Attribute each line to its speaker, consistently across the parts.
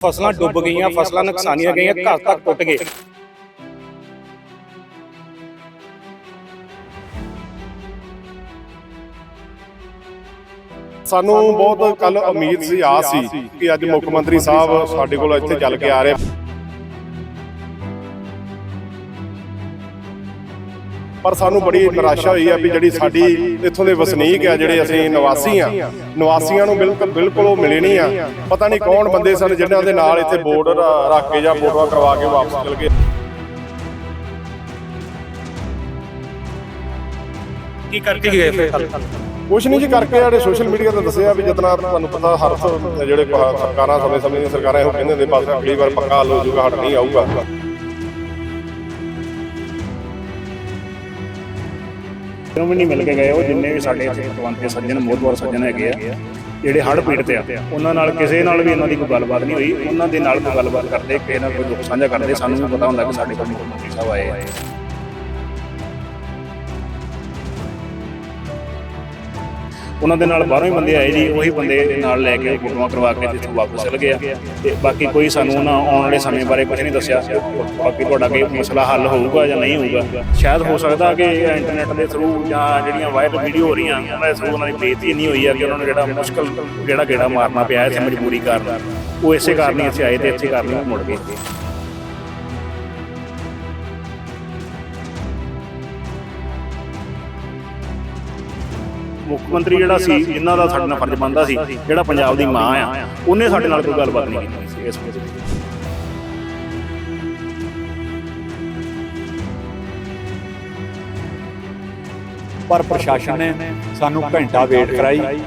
Speaker 1: ਫਸਲਾਂ ਡੁੱਬ ਗਈਆਂ ਫਸਲਾਂ ਨੁਕਸਾਨੀਆਂ ਗਈਆਂ ਘਰ ਤੱਕ ਟੁੱਟ ਗਏ।
Speaker 2: ਸਾਨੂੰ ਬਹੁਤ ਕੱਲ ਉਮੀਦ ਸੀ ਆਸ ਸੀ ਕਿ ਅੱਜ ਮੁੱਖ ਮੰਤਰੀ ਸਾਹਿਬ ਸਾਡੇ ਕੋਲ ਇੱਥੇ ਚੱਲ ਕੇ ਆ ਰਹੇ। ਪਰ ਸਾਨੂੰ ਬੜੀ ਨਿਰਾਸ਼ਾ ਹੋਈ ਆ ਵੀ ਜਿਹੜੀ ਸਾਡੀ ਇੱਥੋਂ ਦੇ ਵਸਨੀਕ ਆ ਜਿਹੜੇ ਅਸੀਂ ਨਿਵਾਸੀ ਆ ਨਿਵਾਸੀਆਂ ਨੂੰ ਬਿਲਕੁਲ ਬਿਲਕੁਲ ਉਹ ਮਿਲੇ ਨਹੀਂ ਆ। ਪਤਾ ਨਹੀਂ ਕੌਣ ਬੰਦੇ ਸਨ ਜਿਨ੍ਹਾਂ ਦੇ ਨਾਲ ਇੱਥੇ ਬੋਰਡ ਰੱਖ ਕੇ ਜਾਂ ਫੋਟੋਆਂ ਕਰਵਾ ਕੇ ਵਾਪਸ ਚਲ ਗਏ।
Speaker 1: ਕੀ ਕਰਕੇ ਗਏ ਫਿਰ?
Speaker 2: ਕੁਛ ਨਹੀਂ ਜੀ ਕਰਕੇ ਜਿਹੜੇ ਸੋਸ਼ਲ ਮੀਡੀਆ ਤੇ ਦੱਸਿਆ ਵੀ ਜਿਤਨਾ ਤੁਹਾਨੂੰ ਪਤਾ ਹਰ ਜਿਹੜੇ ਸਰਕਾਰਾਂ ਸਮੇਂ ਸਮੇਂ ਦੀਆਂ ਸਰਕਾਰਾਂ ਇਹੋ ਕਹਿੰਦੇ ਨੇ ਬਸ ਅਗਲੀ ਵਾਰ ਪੱਕਾ ਹੱਲ ਹੋ ਜਾਊਗਾ ਹਟ ਨਹੀਂ ਆਊਗਾ।
Speaker 3: ਕਿਉਂ ਵੀ ਨਹੀਂ ਮਿਲ ਕੇ ਗਏ ਉਹ ਜਿੰਨੇ ਵੀ ਸਾਡੇ ਇੱਥੇ ਪਤਵੰਤੇ ਸੱਜਣ ਮੋਹਤਵਰ ਸੱਜਣ ਹੈਗੇ ਆ, ਜਿਹੜੇ ਹੜ੍ਹ ਪੀੜ 'ਤੇ ਆ, ਉਹਨਾਂ ਨਾਲ ਕਿਸੇ ਨਾਲ ਵੀ ਇਹਨਾਂ ਦੀ ਕੋਈ ਗੱਲਬਾਤ ਨਹੀਂ ਹੋਈ। ਉਹਨਾਂ ਦੇ ਨਾਲ ਕੋਈ ਗੱਲਬਾਤ ਕਰਦੇ, ਕਿਸੇ ਨਾਲ ਕੋਈ ਦੁੱਖ ਸਾਂਝਾ ਕਰਦੇ, ਸਾਨੂੰ ਵੀ ਪਤਾ ਹੁੰਦਾ ਕਿ ਸਾਡੇ ਕੋਲ ਮੁੱਖ ਮੰਤਰੀ ਸਾਹਿਬ ਆਏ ਆ। ਉਹਨਾਂ ਦੇ ਨਾਲ ਬਾਹਰੋਂ ਹੀ ਬੰਦੇ ਆਏ ਜੀ, ਉਹੀ ਬੰਦੇ ਨਾਲ ਲੈ ਕੇ ਫੋਟੋਆਂ ਕਰਵਾ ਕੇ ਜਿੱਥੋਂ ਵਾਪਸ ਚਲੇ ਗਿਆ ਆ। ਤੇ ਬਾਕੀ ਕੋਈ ਸਾਨੂੰ ਉਹਨਾਂ ਆਉਣ ਵਾਲੇ ਸਮੇਂ ਬਾਰੇ ਕੁਝ ਨਹੀਂ ਦੱਸਿਆ। ਬਾਕੀ ਤੁਹਾਡਾ ਕੀ ਮਸਲਾ ਹੱਲ ਹੋਊਗਾ ਜਾਂ ਨਹੀਂ ਹੋਊਗਾ। ਸ਼ਾਇਦ ਹੋ ਸਕਦਾ ਕਿ ਇੰਟਰਨੈਟ ਦੇ ਥਰੂ ਜਾਂ ਜਿਹੜੀਆਂ ਵਾਇਰਲ ਵੀਡੀਓ ਹੋ ਰਹੀਆਂ, ਉਹਨਾਂ ਦੇ ਥਰੂ ਉਹਨਾਂ ਦੀ ਬੇਇੱਜ਼ਤੀ ਨਹੀਂ ਹੋਈ ਆ ਕਿ ਉਹਨਾਂ ਨੂੰ ਜਿਹੜਾ ਮੁਸ਼ਕਲ ਜਿਹੜਾ ਗੇੜਾ ਮਾਰਨਾ ਪਿਆ ਇੱਥੇ ਮਜਬੂਰੀ ਕਾਰਨ। ਉਹ ਇਸੇ ਕਾਰਨ ਹੀ ਅਸੀਂ ਆਏ ਤੇ ਇੱਥੇ ਕਾਰਨ ਹੀ ਮੁੜ ਗਏ। ਮੁੱਖ ਮੰਤਰੀ ਜਿਹੜਾ ਸੀ ਜਿਨ੍ਹਾਂ ਦਾ ਸਾਡੇ ਨਾਲ ਫਰਜ਼ ਬਣਦਾ ਸੀ, ਜਿਹੜਾ ਪੰਜਾਬ ਦੀ ਮਾਂ ਆ, ਉਹਨੇ ਸਾਡੇ ਨਾਲ ਕੋਈ ਗੱਲਬਾਤ ਨਹੀਂ ਕੀਤੀ ਸੀ ਇਸ ਵਿੱਚ
Speaker 4: ਪਰ ਪ੍ਰਸ਼ਾਸਨ ਨੇ ਸਾਨੂੰ ਘੰਟਾ ਵੇਟ ਕਰਾਈ।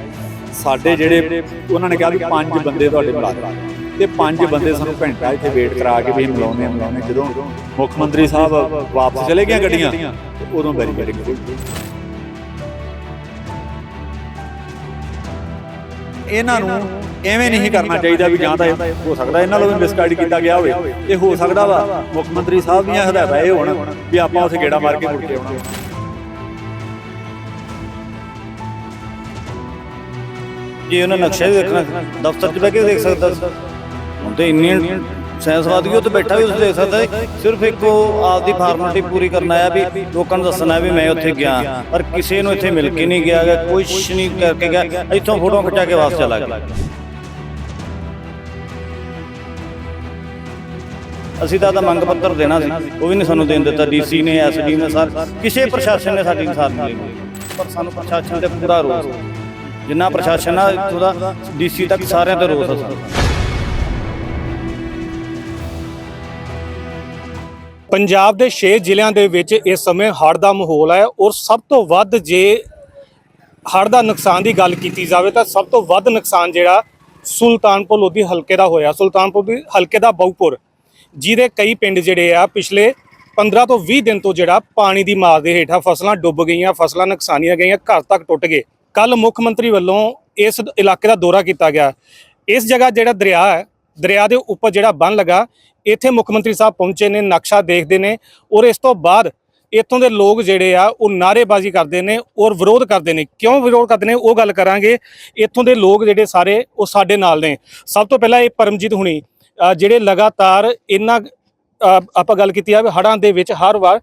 Speaker 4: ਸਾਡੇ ਜਿਹੜੇ ਉਹਨਾਂ ਨੇ ਕਿਹਾ ਵੀ ਪੰਜ ਬੰਦੇ ਤੁਹਾਡੇ ਬੁਲਾ ਤੇ ਪੰਜ ਬੰਦੇ ਸਾਨੂੰ ਘੰਟਾ ਇੱਥੇ ਵੇਟ ਕਰਾ ਕੇ ਵੀ ਮਿਲਾਉਣੇ ਮਿਲਾਉਣੇ ਜਦੋਂ ਮੁੱਖ ਮੰਤਰੀ ਸਾਹਿਬ ਵਾਪਸ ਚਲੇ ਗਏ ਗੱਡੀਆਂ ਤੇ ਉਦੋਂ ਬੈਰੀ ਬੈਰੀ ਇਹਨਾਂ ਨੂੰ ਐਵੇਂ ਨਹੀਂ ਕਰਨਾ ਚਾਹੀਦਾ ਵੀ ਜਾਂ ਤਾਂ ਹੋ ਸਕਦਾ ਇਹਨਾਂ ਨੂੰ ਵੀ ਮਿਸਗਾਈਡ ਕੀਤਾ ਗਿਆ ਹੋਵੇ। ਇਹ ਹੋ ਸਕਦਾ ਵਾ। ਮੁੱਖ ਮੰਤਰੀ ਸਾਹਿਬ ਦੀਆਂ ਹਦਾਇਤਾਂ ਇਹ ਹੋਣ ਵੀ ਆਪਾਂ ਉੱਥੇ ਗੇੜਾ ਮਾਰ ਕੇ ਮੁੜ ਕੇ ਆਉਣਾ।
Speaker 5: ਜੇ ਉਹਨਾਂ ਨਕਸ਼ਾ ਵੀ ਦੇਖਣਾ ਦਫ਼ਤਰ 'ਚ ਬਹਿ ਕੇ ਦੇਖ ਸਕਦਾ। ਹੁਣ ਤੇ ਇੰਨੀ ਸਾਇੰਸਵਾਦੀ ਉਹ ਤੇ ਬੈਠਾ ਵੀ ਉਸ ਦੇਖ ਸਕਦਾ ਸੀ। ਸਿਰਫ ਇੱਕ ਉਹ ਆਪਦੀ ਫਾਰਮੈਲਿਟੀ ਪੂਰੀ ਕਰਨ ਆਇਆ ਵੀ ਲੋਕਾਂ ਨੂੰ ਦੱਸਣਾ ਵੀ ਮੈਂ ਉੱਥੇ ਗਿਆ ਪਰ ਕਿਸੇ ਨੂੰ ਇੱਥੇ ਮਿਲ ਕੇ ਨਹੀਂ ਗਿਆ ਗਾ, ਕੁਛ ਨਹੀਂ ਕਰਕੇ ਗਿਆ ਇੱਥੋਂ ਫੋਟੋ ਖਿਚਾ ਕੇ ਵਾਪਸ ਚਲਾ ਗਿਆ। ਅਸੀਂ ਤਾਂ ਤਾਂ ਮੰਗ ਪੱਤਰ ਦੇਣਾ ਸੀ ਉਹ ਵੀ ਨਹੀਂ ਸਾਨੂੰ ਦੇਣ ਦਿੱਤਾ ਡੀਸੀ ਨੇ ਐਸਡੀ ਨੇ ਸਰ ਕਿਸੇ ਪ੍ਰਸ਼ਾਸਨ ਨੇ ਸਾਡੀ ਸਾਥ ਨਹੀਂ ਲਈ। ਪਰ ਸਾਨੂੰ ਪ੍ਰਸ਼ਾਸਨ ਤੇ ਪੂਰਾ ਰੋਸ ਜਿੰਨਾ ਪ੍ਰਸ਼ਾਸਨ ਆ ਇੱਥੋਂ ਦਾ ਡੀਸੀ ਤੱਕ ਸਾਰਿਆਂ ਤੇ ਰੋਸ ਆ
Speaker 1: ਪੰਜਾਬ ਦੇ 6 ਜ਼ਿਲ੍ਹਿਆਂ ਦੇ ਵਿੱਚ ਇਸ ਸਮੇਂ ਹੜ੍ਹ ਦਾ ਮਾਹੌਲ ਹੈ ਔਰ ਸਭ ਤੋਂ ਵੱਧ ਜੇ ਹੜ੍ਹ ਦਾ ਨੁਕਸਾਨ ਦੀ ਗੱਲ ਕੀਤੀ ਜਾਵੇ ਤਾਂ ਸਭ ਤੋਂ ਵੱਧ ਨੁਕਸਾਨ ਜਿਹੜਾ ਸੁਲਤਾਨਪੁਰ ਲੋਧੀ ਹਲਕੇ ਦਾ ਹੋਇਆ। ਸੁਲਤਾਨਪੁਰ ਦੀ ਹਲਕੇ ਦਾ ਬਹੁਪੁਰ, ਜਿਹਦੇ ਕਈ ਪਿੰਡ ਜਿਹੜੇ ਆ, ਪਿਛਲੇ 15 ਤੋਂ 20 ਦਿਨ ਤੋਂ ਜਿਹੜਾ ਪਾਣੀ ਦੀ ਮਾਰ ਦੇ ਹੇਠਾਂ ਫਸਲਾਂ ਡੁੱਬ ਗਈਆਂ, ਫਸਲਾਂ ਨੁਕਸਾਨੀਆਂ ਗਈਆਂ, ਘਰ ਤੱਕ ਟੁੱਟ ਗਏ। ਕੱਲ ਮੁੱਖ ਮੰਤਰੀ ਵੱਲੋਂ ਇਸ ਇਲਾਕੇ ਦਾ ਦੌਰਾ ਕੀਤਾ ਗਿਆ। ਇਸ ਜਗ੍ਹਾ ਜਿਹੜਾ ਦਰਿਆ ਹੈ ਦਰਿਆ ਦੇ ਉੱਪਰ ਜਿਹੜਾ ਬੰਨ ਲਗਾ, ਇੱਥੇ ਮੁੱਖ ਮੰਤਰੀ ਸਾਹਿਬ ਪਹੁੰਚੇ ਨੇ, ਨਕਸ਼ਾ ਦੇਖਦੇ ਨੇ ਔਰ ਇਸ ਤੋਂ ਬਾਅਦ ਇੱਥੋਂ ਦੇ ਲੋਕ ਜਿਹੜੇ ਆ, ਉਹ ਨਾਅਰੇਬਾਜ਼ੀ ਕਰਦੇ ਨੇ ਔਰ ਵਿਰੋਧ ਕਰਦੇ ਨੇ। ਕਿਉਂ ਵਿਰੋਧ ਕਰਦੇ ਨੇ? ਉਹ ਗੱਲ ਕਰਾਂਗੇ। ਇੱਥੋਂ ਦੇ ਲੋਕ ਜਿਹੜੇ ਸਾਰੇ, ਉਹ ਸਾਡੇ ਨਾਲ ਨੇ। ਸਭ ਤੋਂ ਪਹਿਲਾਂ ਇਹ ਪਰਮਜੀਤ ਹੁਣੀ ਜਿਹੜੇ ਲਗਾਤਾਰ ਇਹਨਾਂ ਆਪਾਂ ਗੱਲ ਕੀਤੀ ਆ ਵੀ ਹੜ੍ਹਾਂ ਦੇ ਵਿੱਚ ਹਰ ਵਾਰ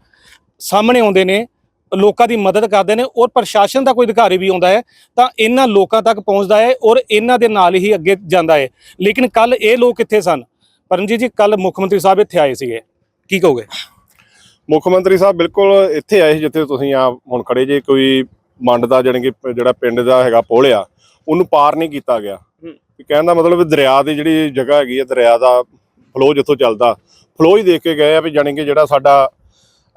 Speaker 1: ਸਾਹਮਣੇ ਆਉਂਦੇ ਨੇ। ਲੋਕਾਂ ਦੀ ਮਦਦ ਕਰਦੇ ਨੇ ਔਰ ਪ੍ਰਸ਼ਾਸਨ ਦਾ ਕੋਈ ਅਧਿਕਾਰੀ ਵੀ ਆਉਂਦਾ ਹੈ ਤਾਂ ਇਹਨਾਂ ਲੋਕਾਂ ਤੱਕ ਪਹੁੰਚਦਾ ਹੈ ਔਰ ਇਹਨਾਂ ਦੇ ਨਾਲ ਹੀ ਅੱਗੇ ਜਾਂਦਾ ਹੈ। ਲੇਕਿਨ ਕੱਲ ਇਹ ਲੋਕ ਕਿੱਥੇ ਸਨ? ਪਰਮਜੀਤ ਜੀ ਕੱਲ ਮੁੱਖ ਮੰਤਰੀ ਸਾਹਿਬ ਇੱਥੇ ਆਏ ਸੀਗੇ। ਕੀ ਕਹੋਗੇ?
Speaker 2: ਮੁੱਖ ਮੰਤਰੀ ਸਾਹਿਬ ਬਿਲਕੁਲ ਇੱਥੇ ਆਏ ਜਿੱਥੇ ਤੁਸੀਂ ਆ ਹੁਣ ਖੜੇ ਜੇ ਕੋਈ ਮੰਡ ਦਾ ਜਾਣੀ ਕਿ ਜਿਹੜਾ ਪਿੰਡ ਦਾ ਹੈਗਾ ਪੁਲ ਆ ਉਹਨੂੰ ਪਾਰ ਨਹੀਂ ਕੀਤਾ ਗਿਆ। ਕਹਿਣ ਦਾ ਮਤਲਬ ਦਰਿਆ ਦੀ ਜਿਹੜੀ ਜਗ੍ਹਾ ਹੈਗੀ ਆ ਦਰਿਆ ਦਾ ਫਲੋ ਜਿੱਥੋਂ ਚੱਲਦਾ ਫਲੋ ਹੀ ਦੇਖ ਕੇ ਗਏ ਆ ਵੀ ਜਾਣੀ ਕਿ ਜਿਹੜਾ ਸਾਡਾ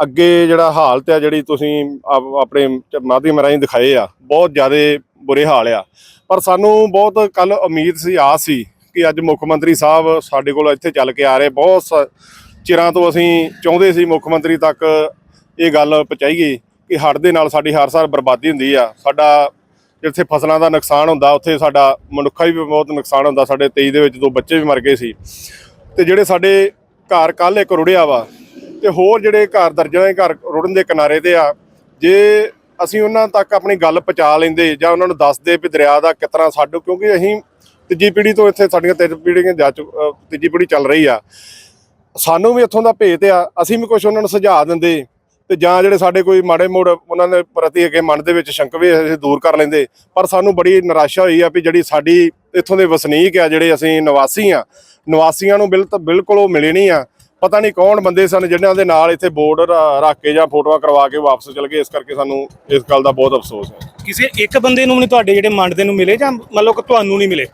Speaker 2: ਅੱਗੇ ਜਿਹੜਾ ਹਾਲਤ ਆ, ਜਿਹੜੀ ਤੁਸੀਂ ਆਪ- ਆਪਣੇ ਮਾਧਿਅਮ ਰਾਹੀਂ ਦਿਖਾਏ ਆ, ਬਹੁਤ ਜ਼ਿਆਦਾ ਬੁਰੇ ਹਾਲ ਆ। ਪਰ ਸਾਨੂੰ ਬਹੁਤ ਕੱਲ ਉਮੀਦ ਸੀ, ਆਸ ਸੀ ਕਿ ਅੱਜ ਮੁੱਖ ਮੰਤਰੀ ਸਾਹਿਬ ਸਾਡੇ ਕੋਲ ਇੱਥੇ ਚੱਲ ਕੇ ਆ ਰਹੇ। ਬਹੁਤ ਸ- ਚਿਰਾਂ ਤੋਂ ਅਸੀਂ ਚਾਹੁੰਦੇ ਸੀ ਮੁੱਖ ਮੰਤਰੀ ਤੱਕ ਇਹ ਗੱਲ ਪਹੁੰਚਾਈਏ ਕਿ ਹੜ੍ਹ ਦੇ ਨਾਲ ਸਾਡੀ ਹਰ ਸਾਲ ਬਰਬਾਦੀ ਹੁੰਦੀ ਆ। ਸਾਡਾ ਜਿੱਥੇ ਫਸਲਾਂ ਦਾ ਨੁਕਸਾਨ ਹੁੰਦਾ, ਉੱਥੇ ਸਾਡਾ ਮਨੁੱਖਾ ਵੀ ਬਹੁਤ ਨੁਕਸਾਨ ਹੁੰਦਾ। ਸਾਡੇ 23 ਦੇ ਵਿੱਚ ਦੋ ਬੱਚੇ ਵੀ ਮਰ ਗਏ ਸੀ। ਤੇ ਜਿਹੜੇ ਸਾਡੇ ਘਰ ਕੱਲ ਇੱਕ ਰੁੜਿਆ ਵਾ ਤੇ ਹੋਰ ਜਿਹੜੇ ਘਰ ਦਰਜਨਾਂ ਦੇ ਘਰ ਰੁੜਨ ਦੇ ਕਿਨਾਰੇ ਤੇ ਆ, ਜੇ ਅਸੀਂ ਉਹਨਾਂ ਤੱਕ ਆਪਣੀ ਗੱਲ ਪਹੁੰਚਾ ਲੈਂਦੇ ਜਾਂ ਉਹਨਾਂ ਨੂੰ ਦੱਸਦੇ ਵੀ ਦਰਿਆ ਦਾ ਕਿਤਨਾ ਸਾਡੂ, ਕਿਉਂਕਿ ਅਸੀਂ ਤੀਜੀ ਪੀੜ੍ਹੀ ਤੋਂ ਇੱਥੇ ਸਾਡੀਆਂ ਤਿੰਨ ਪੀੜ੍ਹੀਆਂ ਜਾ ਚੁੱਕ ਤੀਜੀ ਪੀੜ੍ਹੀ ਚੱਲ ਰਹੀ ਆ। ਸਾਨੂੰ ਵੀ ਇੱਥੋਂ ਦਾ ਭੇਤ ਆ, ਅਸੀਂ ਵੀ ਕੁਝ ਉਹਨਾਂ ਨੂੰ ਸੁਝਾਅ ਦਿੰਦੇ ਤੇ ਜਾਂ ਜਿਹੜੇ ਸਾਡੇ ਕੋਈ ਮਾੜੇ ਮੋੜ ਉਹਨਾਂ ਦੇ ਪ੍ਰਤੀ ਅੱਗੇ ਮਨ ਦੇ ਵਿੱਚ ਸ਼ੰਕਵੇ ਅਸੀਂ ਦੂਰ ਕਰ ਲੈਂਦੇ, ਪਰ ਸਾਨੂੰ ਬੜੀ ਨਿਰਾਸ਼ਾ ਹੋਈ ਆ ਵੀ ਜਿਹੜੀ ਸਾਡੀ ਇੱਥੋਂ ਦੇ ਵਸਨੀਕ ਆ, ਜਿਹੜੇ ਅਸੀਂ ਨਿਵਾਸੀ ਆ, ਨਿਵਾਸੀਆਂ ਨੂੰ ਬਿਲ ਬਿਲਕੁਲ ਉਹ ਮਿਲੇ ਨਹੀਂ ਆ। ਪਤਾ ਨਹੀਂ ਕੌਣ ਬੰਦੇ ਸਨ ਜਿਨ੍ਹਾਂ ਦੇ ਨਾਲ ਇੱਥੇ ਬੋਰਡ ਰੱਖ ਕੇ ਜਾਂ ਫੋਟੋਆਂ ਕਰਵਾ ਕੇ ਵਾਪਸ ਚਲ ਗਏ। ਇਸ ਕਰਕੇ ਸਾਨੂੰ ਇਸ ਗੱਲ ਦਾ ਬਹੁਤ ਅਫਸੋਸ ਹੈ।
Speaker 1: ਕਿਸੇ ਇੱਕ ਬੰਦੇ ਨੂੰ ਵੀ ਨਹੀਂ ਤੁਹਾਡੇ ਜਿਹੜੇ ਮੰਨਦੇ ਨੂੰ ਮਿਲੇ ਜਾਂ ਮੰਨ ਲਓ ਕਿ ਤੁਹਾਨੂੰ ਨਹੀਂ ਮਿਲੇ?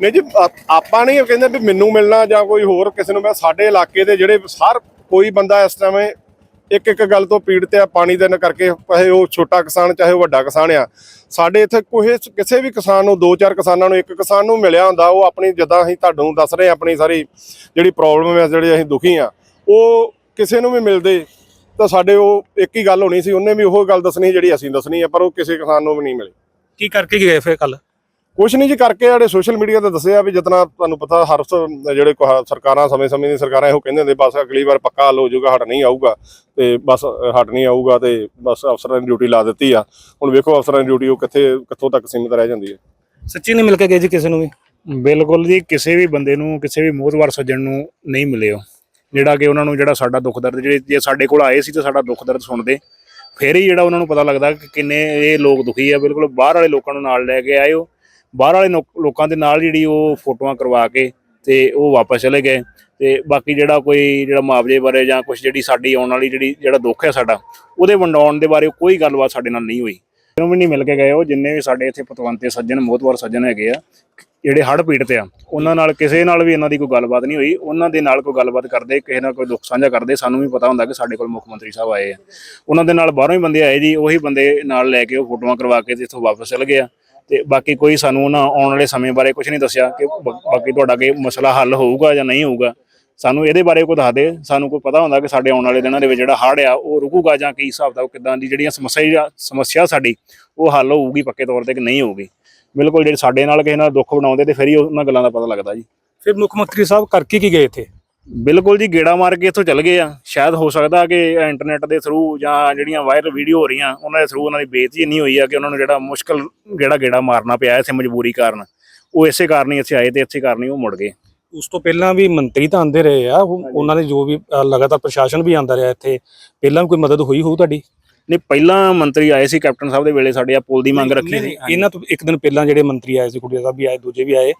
Speaker 2: ਨਹੀਂ ਜੀ ਆਪਾਂ ਨਹੀਂ ਕਹਿੰਦੇ ਵੀ ਮੈਨੂੰ ਮਿਲਣਾ ਜਾਂ ਕੋਈ ਹੋਰ ਕਿਸੇ ਨੂੰ ਮੈਂ ਸਾਡੇ ਇਲਾਕੇ ਦੇ ਜਿਹੜੇ ਹਰ ਕੋਈ ਬੰਦਾ ਇਸ ਟਾਈਮ ਇੱਕ ਇੱਕ ਗੱਲ ਤੋਂ ਪੀੜਤ ਆ, ਪਾਣੀ ਦੇਣ ਕਰਕੇ ਚਾਹੇ ਉਹ ਛੋਟਾ ਕਿਸਾਨ, ਚਾਹੇ ਉਹ ਵੱਡਾ ਕਿਸਾਨ ਆ। ਸਾਡੇ ਇੱਥੇ ਕੋਈ ਕਿਸੇ ਵੀ ਕਿਸਾਨ ਨੂੰ, ਦੋ ਚਾਰ ਕਿਸਾਨਾਂ ਨੂੰ, ਇੱਕ ਕਿਸਾਨ ਨੂੰ ਮਿਲਿਆ ਹੁੰਦਾ, ਉਹ ਆਪਣੀ ਜਦਾਂ ਅਸੀਂ ਤੁਹਾਨੂੰ ਦੱਸ ਰਹੇ ਹਾਂ, ਆਪਣੀ ਸਾਰੀ ਜਿਹੜੀ ਪ੍ਰੋਬਲਮ ਹੈ ਜਿਹੜੇ ਅਸੀਂ ਦੁਖੀ ਆ, ਉਹ ਕਿਸੇ ਨੂੰ ਵੀ ਮਿਲਦੇ, ਤਾਂ ਸਾਡੇ ਉਹ ਇੱਕ ਹੀ ਗੱਲ ਹੋਣੀ ਸੀ, ਉਹਨੇ ਵੀ ਉਹ ਗੱਲ ਦੱਸਣੀ ਜਿਹੜੀ ਅਸੀਂ ਦੱਸਣੀ ਆ, ਪਰ ਉਹ ਕਿਸੇ ਕਿਸਾਨ ਨੂੰ ਵੀ ਨਹੀਂ ਮਿਲੀ।
Speaker 1: ਕੀ ਕਰਕੇ ਗਏ ਫਿਰ ਕੱਲ
Speaker 2: ਕੁਛ ਨਹੀਂ ਜੀ ਕਰਕੇ ਜਿਹੜੇ ਸੋਸ਼ਲ ਮੀਡੀਆ ਤੇ ਦੱਸਿਆ ਵੀ ਜਿਤਨਾ ਤੁਹਾਨੂੰ ਪਤਾ ਹਰ ਜਿਹੜੇ ਸਰਕਾਰਾਂ ਸਮੇਂ-ਸਮੇਂ ਦੀਆਂ ਸਰਕਾਰਾਂ ਇਹੋ ਕਹਿੰਦੇ ਹੁੰਦੇ ਬਸ ਅਗਲੀ ਵਾਰ ਪੱਕਾ ਹੱਲ ਹੋ ਜਾਊਗਾ ਹਟ ਨਹੀਂ ਆਊਗਾ ਤੇ ਬਸ ਹਟ ਨਹੀਂ ਆਊਗਾ ਤੇ ਬਸ ਅਫਸਰਾਂ ਦੀ ਡਿਊਟੀ ਲਾ ਦਿੱਤੀ ਆ। ਹੁਣ ਵੇਖੋ ਅਫਸਰਾਂ ਦੀ ਡਿਊਟੀ ਉਹ ਕਿੱਥੇ ਕਿੱਥੋਂ ਤੱਕ ਸੀਮਿਤ ਰਹਿ ਜਾਂਦੀ ਹੈ।
Speaker 1: ਸੱਚੀ ਨਹੀਂ ਮਿਲ ਕੇ ਗਏ ਜੀ ਕਿਸੇ ਨੂੰ ਵੀ?
Speaker 3: ਬਿਲਕੁਲ ਜੀ ਕਿਸੇ ਵੀ ਬੰਦੇ ਨੂੰ ਕਿਸੇ ਵੀ ਮੋਹਤਵਾਰ ਸੱਜਣ ਨੂੰ ਨਹੀਂ ਮਿਲੇ ਉਹ ਜਿਹੜਾ ਕਿ ਉਹਨਾਂ ਨੂੰ ਜਿਹੜਾ ਸਾਡਾ ਦੁੱਖ ਦਰਦ ਜਿਹੜੇ ਜੇ ਸਾਡੇ ਕੋਲ ਆਏ ਸੀ ਤੇ ਸਾਡਾ ਦੁੱਖ ਦਰਦ ਸੁਣਦੇ ਫਿਰ ਹੀ ਜਿਹੜਾ ਉਹਨਾਂ ਨੂੰ ਪਤਾ ਲੱਗਦਾ ਕਿ ਕਿੰਨੇ ਇਹ ਲੋਕ ਦੁਖੀ ਆ। ਬਿਲਕੁਲ ਬਾਹਰ ਵਾਲੇ ਲੋਕਾਂ ਨੂੰ ਨਾਲ ਲੈ ਕੇ ਆਏ ਉਹ ਬਾਹਰ ਵਾਲੇ ਲੋਕਾਂ ਦੇ ਨਾਲ ਜਿਹੜੀ ਉਹ ਫੋਟੋਆਂ ਕਰਵਾ ਕੇ ਤੇ ਉਹ ਵਾਪਸ ਚਲੇ ਗਏ ਤੇ ਬਾਕੀ ਜਿਹੜਾ ਕੋਈ ਜਿਹੜਾ ਮੁਆਵਜ਼ੇ ਬਾਰੇ ਜਾਂ ਕੁਝ ਜਿਹੜੀ ਸਾਡੀ ਆਉਣ ਵਾਲੀ ਜਿਹੜੀ ਜਿਹੜਾ ਦੁੱਖ ਹੈ ਸਾਡਾ, ਉਹਦੇ ਵੰਡਾਉਣ ਦੇ ਬਾਰੇ ਕੋਈ ਗੱਲਬਾਤ ਸਾਡੇ ਨਾਲ ਨਹੀਂ ਹੋਈ। ਨੂੰ ਵੀ ਨਹੀਂ ਮਿਲ ਕੇ ਗਏ ਉਹ ਜਿੰਨੇ ਵੀ ਸਾਡੇ ਇੱਥੇ ਪਤਵੰਤੇ ਸੱਜਣ, ਮੋਹਤਵਾਰ ਸੱਜਣ ਹੈਗੇ ਆ, ਜਿਹੜੇ ਹੜ੍ਹ ਪੀੜਤ ਆ, ਉਹਨਾਂ ਨਾਲ ਕਿਸੇ ਨਾਲ ਵੀ ਇਹਨਾਂ ਦੀ ਕੋਈ ਗੱਲਬਾਤ ਨਹੀਂ ਹੋਈ। ਉਹਨਾਂ ਦੇ ਨਾਲ ਕੋਈ ਗੱਲਬਾਤ ਕਰਦੇ, ਕਿਸੇ ਨਾਲ ਕੋਈ ਦੁੱਖ ਸਾਂਝਾ ਕਰਦੇ, ਸਾਨੂੰ ਵੀ ਪਤਾ ਹੁੰਦਾ ਕਿ ਸਾਡੇ ਕੋਲ ਮੁੱਖ ਮੰਤਰੀ ਸਾਹਿਬ ਆਏ ਆ। ਉਹਨਾਂ ਦੇ ਨਾਲ ਬਾਹਰੋਂ ਹੀ ਬੰਦੇ ਆਏ ਜੀ, ਉਹੀ ਬੰਦੇ ਨਾਲ ਲੈ ਕੇ ਉਹ ਫੋਟੋਆਂ ਕਰਵਾ ਕੇ ਤੇ ਇੱਥੋਂ ਵਾਪਸ ਚਲੇ ਗਏ ਆ। ਤੇ ਬਾਕੀ ਕੋਈ ਸਾਨੂੰ ਉਹਨਾਂ ਆਉਣ ਵਾਲੇ ਸਮੇਂ ਬਾਰੇ ਕੁਝ ਨਹੀਂ ਦੱਸਿਆ ਕਿ ਬਾਕੀ ਤੁਹਾਡਾ ਕੋਈ ਮਸਲਾ ਹੱਲ ਹੋਊਗਾ ਜਾਂ ਨਹੀਂ ਹੋਊਗਾ। ਸਾਨੂੰ ਇਹਦੇ ਬਾਰੇ ਕੋਈ ਦੱਸ ਦੇ। ਸਾਨੂੰ ਕੋਈ ਪਤਾ ਹੁੰਦਾ ਕਿ ਸਾਡੇ ਆਉਣ ਵਾਲੇ ਦਿਨਾਂ ਦੇ ਵਿੱਚ ਜਿਹੜਾ ਹੜ੍ਹ ਆ, ਉਹ ਰੁਕੂਗਾ ਜਾਂ ਕੀ ਹਿਸਾਬ ਦਾ ਕਿਦਾਂ ਦੀ ਜਿਹੜੀਆਂ ਸਮੱਸਿਆ ਸਮੱਸਿਆ ਸਾਡੀ, ਉਹ ਹੱਲ ਹੋਊਗੀ ਪੱਕੇ ਤੌਰ ਤੇ ਕਿ ਨਹੀਂ ਹੋਊਗੀ। ਬਿਲਕੁਲ, ਜਿਹੜੇ ਸਾਡੇ ਨਾਲ ਕਿਸੇ ਨਾਲ ਦੁੱਖ ਬਣਾਉਂਦੇ ਤੇ ਫਿਰ ਹੀ ਉਹਨਾਂ ਗੱਲਾਂ ਦਾ ਪਤਾ ਲੱਗਦਾ ਜੀ।
Speaker 1: ਫਿਰ ਮੁੱਖ ਮੰਤਰੀ ਸਾਹਿਬ ਕਰਕੇ ਕੀ ਗਏ ਇੱਥੇ?
Speaker 3: ਬਿਲਕੁਲ ਜੀ ਗੇੜਾ ਮਾਰ ਕੇ ਇੱਥੋਂ ਚੱਲ ਗਏ ਆ। ਸ਼ਾਇਦ ਹੋ ਸਕਦਾ ਕਿ ਇੰਟਰਨੈਟ ਦੇ ਥਰੂ ਜਾਂ ਜਿਹੜੀਆਂ ਵਾਇਰਲ ਵੀਡੀਓ ਹੋ ਰਹੀਆਂ ਉਹਨਾਂ ਦੇ ਥਰੂ ਉਹਨਾਂ ਦੀ ਬੇਇੱਜ਼ਤੀ ਇੰਨੀ ਹੋਈ ਆ ਕਿ ਉਹਨਾਂ ਨੂੰ ਜਿਹੜਾ ਮੁਸ਼ਕਲ ਜਿਹੜਾ ਗੇੜਾ ਮਾਰਨਾ ਪਿਆ ਇੱਥੇ ਮਜਬੂਰੀ ਕਾਰਨ। ਉਹ ਇਸੇ ਕਾਰਨ ਹੀ ਇੱਥੇ ਆਏ ਤੇ ਇੱਥੇ ਕਾਰਨ ਹੀ ਉਹ ਮੁੜ ਗਏ।
Speaker 1: ਉਸ ਤੋਂ ਪਹਿਲਾਂ ਵੀ ਮੰਤਰੀ ਤਾਂ ਆਂਦੇ ਰਹੇ ਆ ਉਹ- ਉਹਨਾਂ ਦੇ ਜੋ ਵੀ ਲਗਾਤਾਰ ਪ੍ਰਸ਼ਾਸਨ ਵੀ ਆਂਦਾ ਰਿਹਾ ਇੱਥੇ। ਪਹਿਲਾਂ ਕੋਈ ਮਦਦ ਹੋਈ ਹੋਊ ਤੁਹਾਡੀ?
Speaker 3: ਨਹੀਂ ਪਹਿਲਾਂ ਮੰਤਰੀ ਆਏ ਸੀ ਕੈਪਟਨ ਸਾਹਿਬ ਦੇ ਵੇਲੇ ਸਾਡੇ ਆ ਪੁਲ ਦੀ ਮੰਗ ਰੱਖੀ ਸੀ।
Speaker 1: ਇਹਨਾਂ ਤੋਂ ਇੱਕ ਦਿਨ ਪਹਿਲਾਂ ਜਿਹੜੇ ਮੰਤਰੀ ਆਏ ਸੀ ਖੁੱਡੀਆ ਸਾਹਿਬ ਵੀ ਆਏ ਦੂਜੇ ਵੀ ਆਏ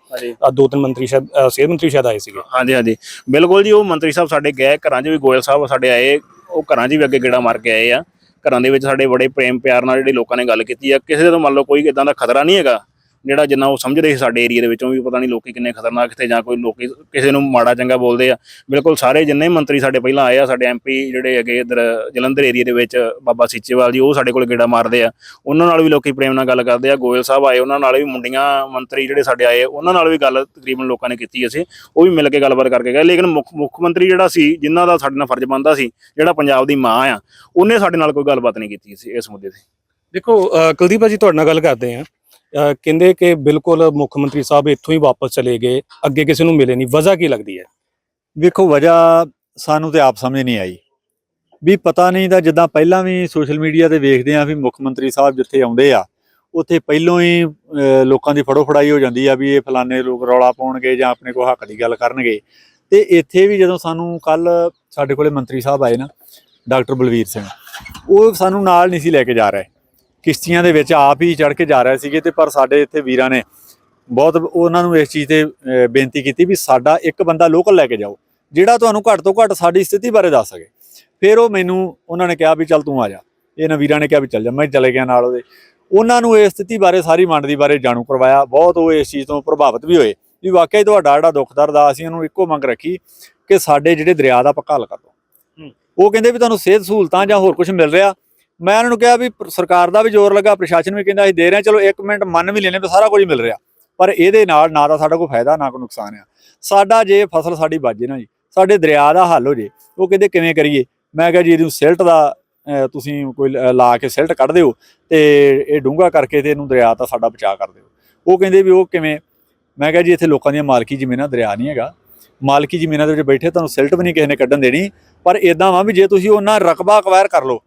Speaker 1: ਆ ਦੋ ਤਿੰਨ ਮੰਤਰੀ ਸ਼ਾਇਦ ਸਿਹਤ ਮੰਤਰੀ ਸ਼ਾਇਦ ਆਏ ਸੀਗੇ।
Speaker 3: ਹਾਂਜੀ ਹਾਂਜੀ। ਬਿਲਕੁਲ ਜੀ ਉਹ ਮੰਤਰੀ ਸਾਹਿਬ ਸਾਡੇ ਗਏ ਘਰਾਂ 'ਚ ਵੀ ਗੋਇਲ ਸਾਹਿਬ ਸਾਡੇ ਆਏ ਉਹ ਘਰਾਂ 'ਚ ਵੀ ਅੱਗੇ ਗੇੜਾ ਮਾਰ ਕੇ ਆਏ ਆ। ਘਰਾਂ ਦੇ ਵਿੱਚ ਸਾਡੇ ਬੜੇ ਪ੍ਰੇਮ ਪਿਆਰ ਨਾਲ ਜਿਹੜੇ ਲੋਕਾਂ ਨੇ ਗੱਲ ਕੀਤੀ ਆ ਕਿਸੇ ਤੋਂ ਮੰਨ ਲਓ ਕੋਈ ਇਦਾਂ ਦਾ ਖਤਰਾ ਨਹੀਂ ਹੈਗਾ। ਜਿਹੜਾ ਜਿੰਨਾ ਉਹ ਸਮਝਦੇ ਸੀ ਸਾਡੇ ਏਰੀਆ ਦੇ ਵਿੱਚੋਂ ਵੀ ਪਤਾ ਨਹੀਂ ਲੋਕੀ ਕਿੰਨੇ ਖਤਰਨਾਕ ਤੇ ਜਾਂ ਕੋਈ ਲੋਕੀ ਕਿਸੇ ਨੂੰ ਮਾੜਾ ਚੰਗਾ ਬੋਲਦੇ ਆ। ਬਿਲਕੁਲ ਸਾਰੇ ਜਿੰਨੇ ਮੰਤਰੀ ਸਾਡੇ ਪਹਿਲਾਂ ਆਏ ਆ, ਸਾਡੇ ਐਮਪੀ ਜਿਹੜੇ ਹੈਗੇ ਇਧਰ ਜਲੰਧਰ ਏਰੀਆ ਦੇ ਵਿੱਚ, ਬਾਬਾ ਸੀਚੇਵਾਲ ਜੀ, ਉਹ ਸਾਡੇ ਕੋਲ ਗੇੜਾ ਮਾਰਦੇ ਆ। ਉਹਨਾਂ ਨਾਲ ਵੀ ਲੋਕੀ ਪ੍ਰੇਮ ਨਾਲ ਗੱਲ ਕਰਦੇ ਆ। ਗੋਇਲ ਸਾਹਿਬ ਆਏ, ਉਹਨਾਂ ਨਾਲ ਵੀ ਮੁੰਡੀਆਂ ਮੰਤਰੀ ਜਿਹੜੇ ਸਾਡੇ ਆਏ, ਉਹਨਾਂ ਨਾਲ ਵੀ ਗੱਲ ਤਕਰੀਬਨ ਲੋਕਾਂ ਨੇ ਕੀਤੀ ਅਸੀਂ, ਉਹ ਵੀ ਮਿਲ ਕੇ ਗੱਲਬਾਤ ਕਰਕੇ ਗਏ। ਲੇਕਿਨ ਮੁੱਖ ਮੁੱਖ ਮੰਤਰੀ ਜਿਹੜਾ ਸੀ, ਜਿਨ੍ਹਾਂ ਦਾ ਸਾਡੇ ਨਾਲ ਫਰਜ਼ ਬਣਦਾ ਸੀ, ਜਿਹੜਾ ਪੰਜਾਬ ਦੀ ਮਾਂ ਆ, ਉਹਨੇ ਸਾਡੇ ਨਾਲ ਕੋਈ ਗੱਲਬਾਤ ਨਹੀਂ ਕੀਤੀ ਸੀ ਇਸ ਮੁੱਦੇ ਤੇ।
Speaker 1: ਦੇਖੋ ਕੁਲਦੀਪ ਭਾਜੀ ਤੁਹਾਡੇ ਨਾਲ ਗੱਲ ਕਰਦੇ ਆ ਕਹਿੰਦੇ ਕਿ ਬਿਲਕੁਲ ਮੁੱਖ ਮੰਤਰੀ ਸਾਹਿਬ ਇੱਥੋਂ ਹੀ ਵਾਪਸ ਚਲੇ ਗਏ, ਅੱਗੇ ਕਿਸੇ ਨੂੰ ਮਿਲੇ ਨਹੀਂ। ਵਜ੍ਹਾ ਕੀ ਲੱਗਦੀ ਹੈ?
Speaker 4: ਵੇਖੋ, ਵਜ੍ਹਾ ਸਾਨੂੰ ਤੇ ਆਪ ਸਮਝ ਨਹੀਂ ਆਈ। ਵੀ ਪਤਾ ਨਹੀਂ ਤਾਂ ਜਿੱਦਾਂ ਪਹਿਲਾਂ ਵੀ ਸੋਸ਼ਲ ਮੀਡੀਆ ਤੇ ਵੇਖਦੇ ਆ ਵੀ ਮੁੱਖ ਮੰਤਰੀ ਸਾਹਿਬ ਜਿੱਥੇ ਆਉਂਦੇ ਆ, ਉੱਥੇ ਪਹਿਲੋਂ ਹੀ ਲੋਕਾਂ ਦੀ ਫੜੋ ਫੜਾਈ ਹੋ ਜਾਂਦੀ ਆ ਵੀ ਇਹ ਫਲਾਣੇ ਲੋਕ ਰੌਲਾ ਪਾਉਣਗੇ ਜਾਂ ਆਪਣੇ ਕੋਲ ਹੱਕ ਦੀ ਗੱਲ ਕਰਨਗੇ। ਤੇ ਇੱਥੇ ਵੀ ਜਦੋਂ ਸਾਨੂੰ ਕੱਲ ਸਾਡੇ ਕੋਲੇ ਮੰਤਰੀ ਸਾਹਿਬ ਆਏ ਨਾ, ਡਾਕਟਰ ਬਲਵੀਰ ਸਿੰਘ, ਉਹ ਸਾਨੂੰ ਨਾਲ ਨਹੀਂ ਸੀ ਲੈ ਕੇ ਜਾ ਰਹੇ। ਕਿਸ਼ਤੀਆਂ ਦੇ ਵਿੱਚ ਆਪ ਹੀ ਚੜ ਕੇ ਜਾ ਰਹੇ ਸੀਗੇ ਤੇ ਪਰ ਸਾਡੇ ਇੱਥੇ ਵੀਰਾਂ ਨੇ ਬਹੁਤ ਉਹਨਾਂ ਨੂੰ ਇਸ ਚੀਜ਼ ਤੇ ਬੇਨਤੀ ਕੀਤੀ ਵੀ ਸਾਡਾ ਇੱਕ ਬੰਦਾ ਲੋਕਲ ਲੈ ਕੇ ਜਾਓ ਜਿਹੜਾ ਤੁਹਾਨੂੰ ਘੱਟ ਤੋਂ ਘੱਟ ਸਾਡੀ ਸਥਿਤੀ ਬਾਰੇ ਦੱਸ ਸਕੇ। ਫਿਰ ਉਹ ਮੈਨੂੰ ਉਹਨਾਂ ਨੇ ਕਿਹਾ ਵੀ ਚੱਲ ਤੂੰ ਆ ਜਾ। ਇਹਨਾਂ ਵੀਰਾਂ ਨੇ ਕਿਹਾ ਵੀ ਚੱਲ ਜਾ ਮੈਂ ਚਲੇ ਗਿਆ ਨਾਲ ਉਹਦੇ। ਉਹਨਾਂ ਨੂੰ ਇਸ ਸਥਿਤੀ ਬਾਰੇ ਸਾਰੀ ਮੰਡ ਦੀ ਬਾਰੇ ਜਾਣੂ ਕਰਵਾਇਆ। ਬਹੁਤ ਉਹ ਇਸ ਚੀਜ਼ ਤੋਂ ਪ੍ਰਭਾਵਿਤ ਵੀ ਹੋਏ ਵੀ ਵਾਕਿਆ ਹੀ ਤੁਹਾਡਾ ਜਿਹੜਾ ਦੁੱਖ ਦਰਦ ਆ ਅਸੀਂ ਉਹਨੂੰ ਇੱਕੋ ਮੰਗ ਰੱਖੀ ਕਿ ਸਾਡੇ ਜਿਹੜੇ ਦਰਿਆ ਦਾ ਪੱਕਾ ਹੱਲ ਕਰ ਦਿਓ। ਉਹ ਕਹਿੰਦੇ ਵੀ ਤੁਹਾਨੂੰ ਸਿਹਤ ਸਹੂਲਤਾਂ ਜਾਂ ਹੋਰ ਕੁਝ ਮਿਲ ਰਿਹਾ ਮੈਂ ਉਹਨਾਂ ਨੂੰ ਕਿਹਾ ਵੀ ਸਰਕਾਰ ਦਾ ਵੀ ਜ਼ੋਰ ਲੱਗਾ, ਪ੍ਰਸ਼ਾਸਨ ਵੀ ਕਹਿੰਦਾ ਅਸੀਂ ਦੇ ਰਹੇ ਹਾਂ। ਚਲੋ 1 ਮਿੰਟ ਮੰਨ ਵੀ ਲੈਨੇ ਵੀ ਸਾਰਾ ਕੁਝ ਮਿਲ ਰਿਹਾ। ਪਰ ਇਹਦੇ ਨਾਲ ਨਾ ਤਾਂ ਸਾਡਾ ਕੋਈ ਫਾਇਦਾ, ਨਾ ਕੋਈ ਨੁਕਸਾਨ ਆ। ਸਾਡਾ ਜੇ ਫਸਲ ਸਾਡੀ ਬਚ ਜੇ ਨਾ ਜੀ, ਸਾਡੇ ਦਰਿਆ ਦਾ ਹੱਲ ਹੋ ਜੇ, ਉਹ ਕਹਿੰਦੇ ਕਿਵੇਂ ਕਰੀਏ? ਮੈਂ ਕਿਹਾ ਜੀ ਇਹਨੂੰ ਸਿਲਟ ਦਾ ਤੁਸੀਂ ਕੋਈ ਲ- ਲਾ ਕੇ ਸਿਲਟ ਕੱਢ ਦਿਓ ਤੇ ਇਹ ਡੂੰਘਾ ਕਰਕੇ ਤੇ ਇਹਨੂੰ ਦਰਿਆ ਤਾਂ ਸਾਡਾ ਬਚਾਅ ਕਰ ਦਿਓ। ਉਹ ਕਹਿੰਦੇ ਵੀ ਉਹ ਕਿਵੇਂ? ਮੈਂ ਕਿਹਾ ਜੀ, ਇੱਥੇ ਲੋਕਾਂ ਦੀਆਂ ਮਾਲਕੀ ਜ਼ਮੀਨਾਂ, ਦਰਿਆ ਨਹੀਂ ਹੈਗਾ। ਮਾਲਕੀ ਜ਼ਮੀਨਾਂ ਦੇ ਵਿੱਚ ਬੈਠੇ, ਤੁਹਾਨੂੰ ਸਿਲਟ ਵੀ ਨਹੀਂ ਕਿਸੇ ਨੇ ਕੱਢਣ ਦੇਣੀ। ਪਰ ਇਦਾਂ ਵਾ ਵੀ ਜੇ ਤੁਸੀਂ ਉਹਨਾਂ ਰਕਬਾ ਅਕਵਾਇਰ ਕਰ ਲਓ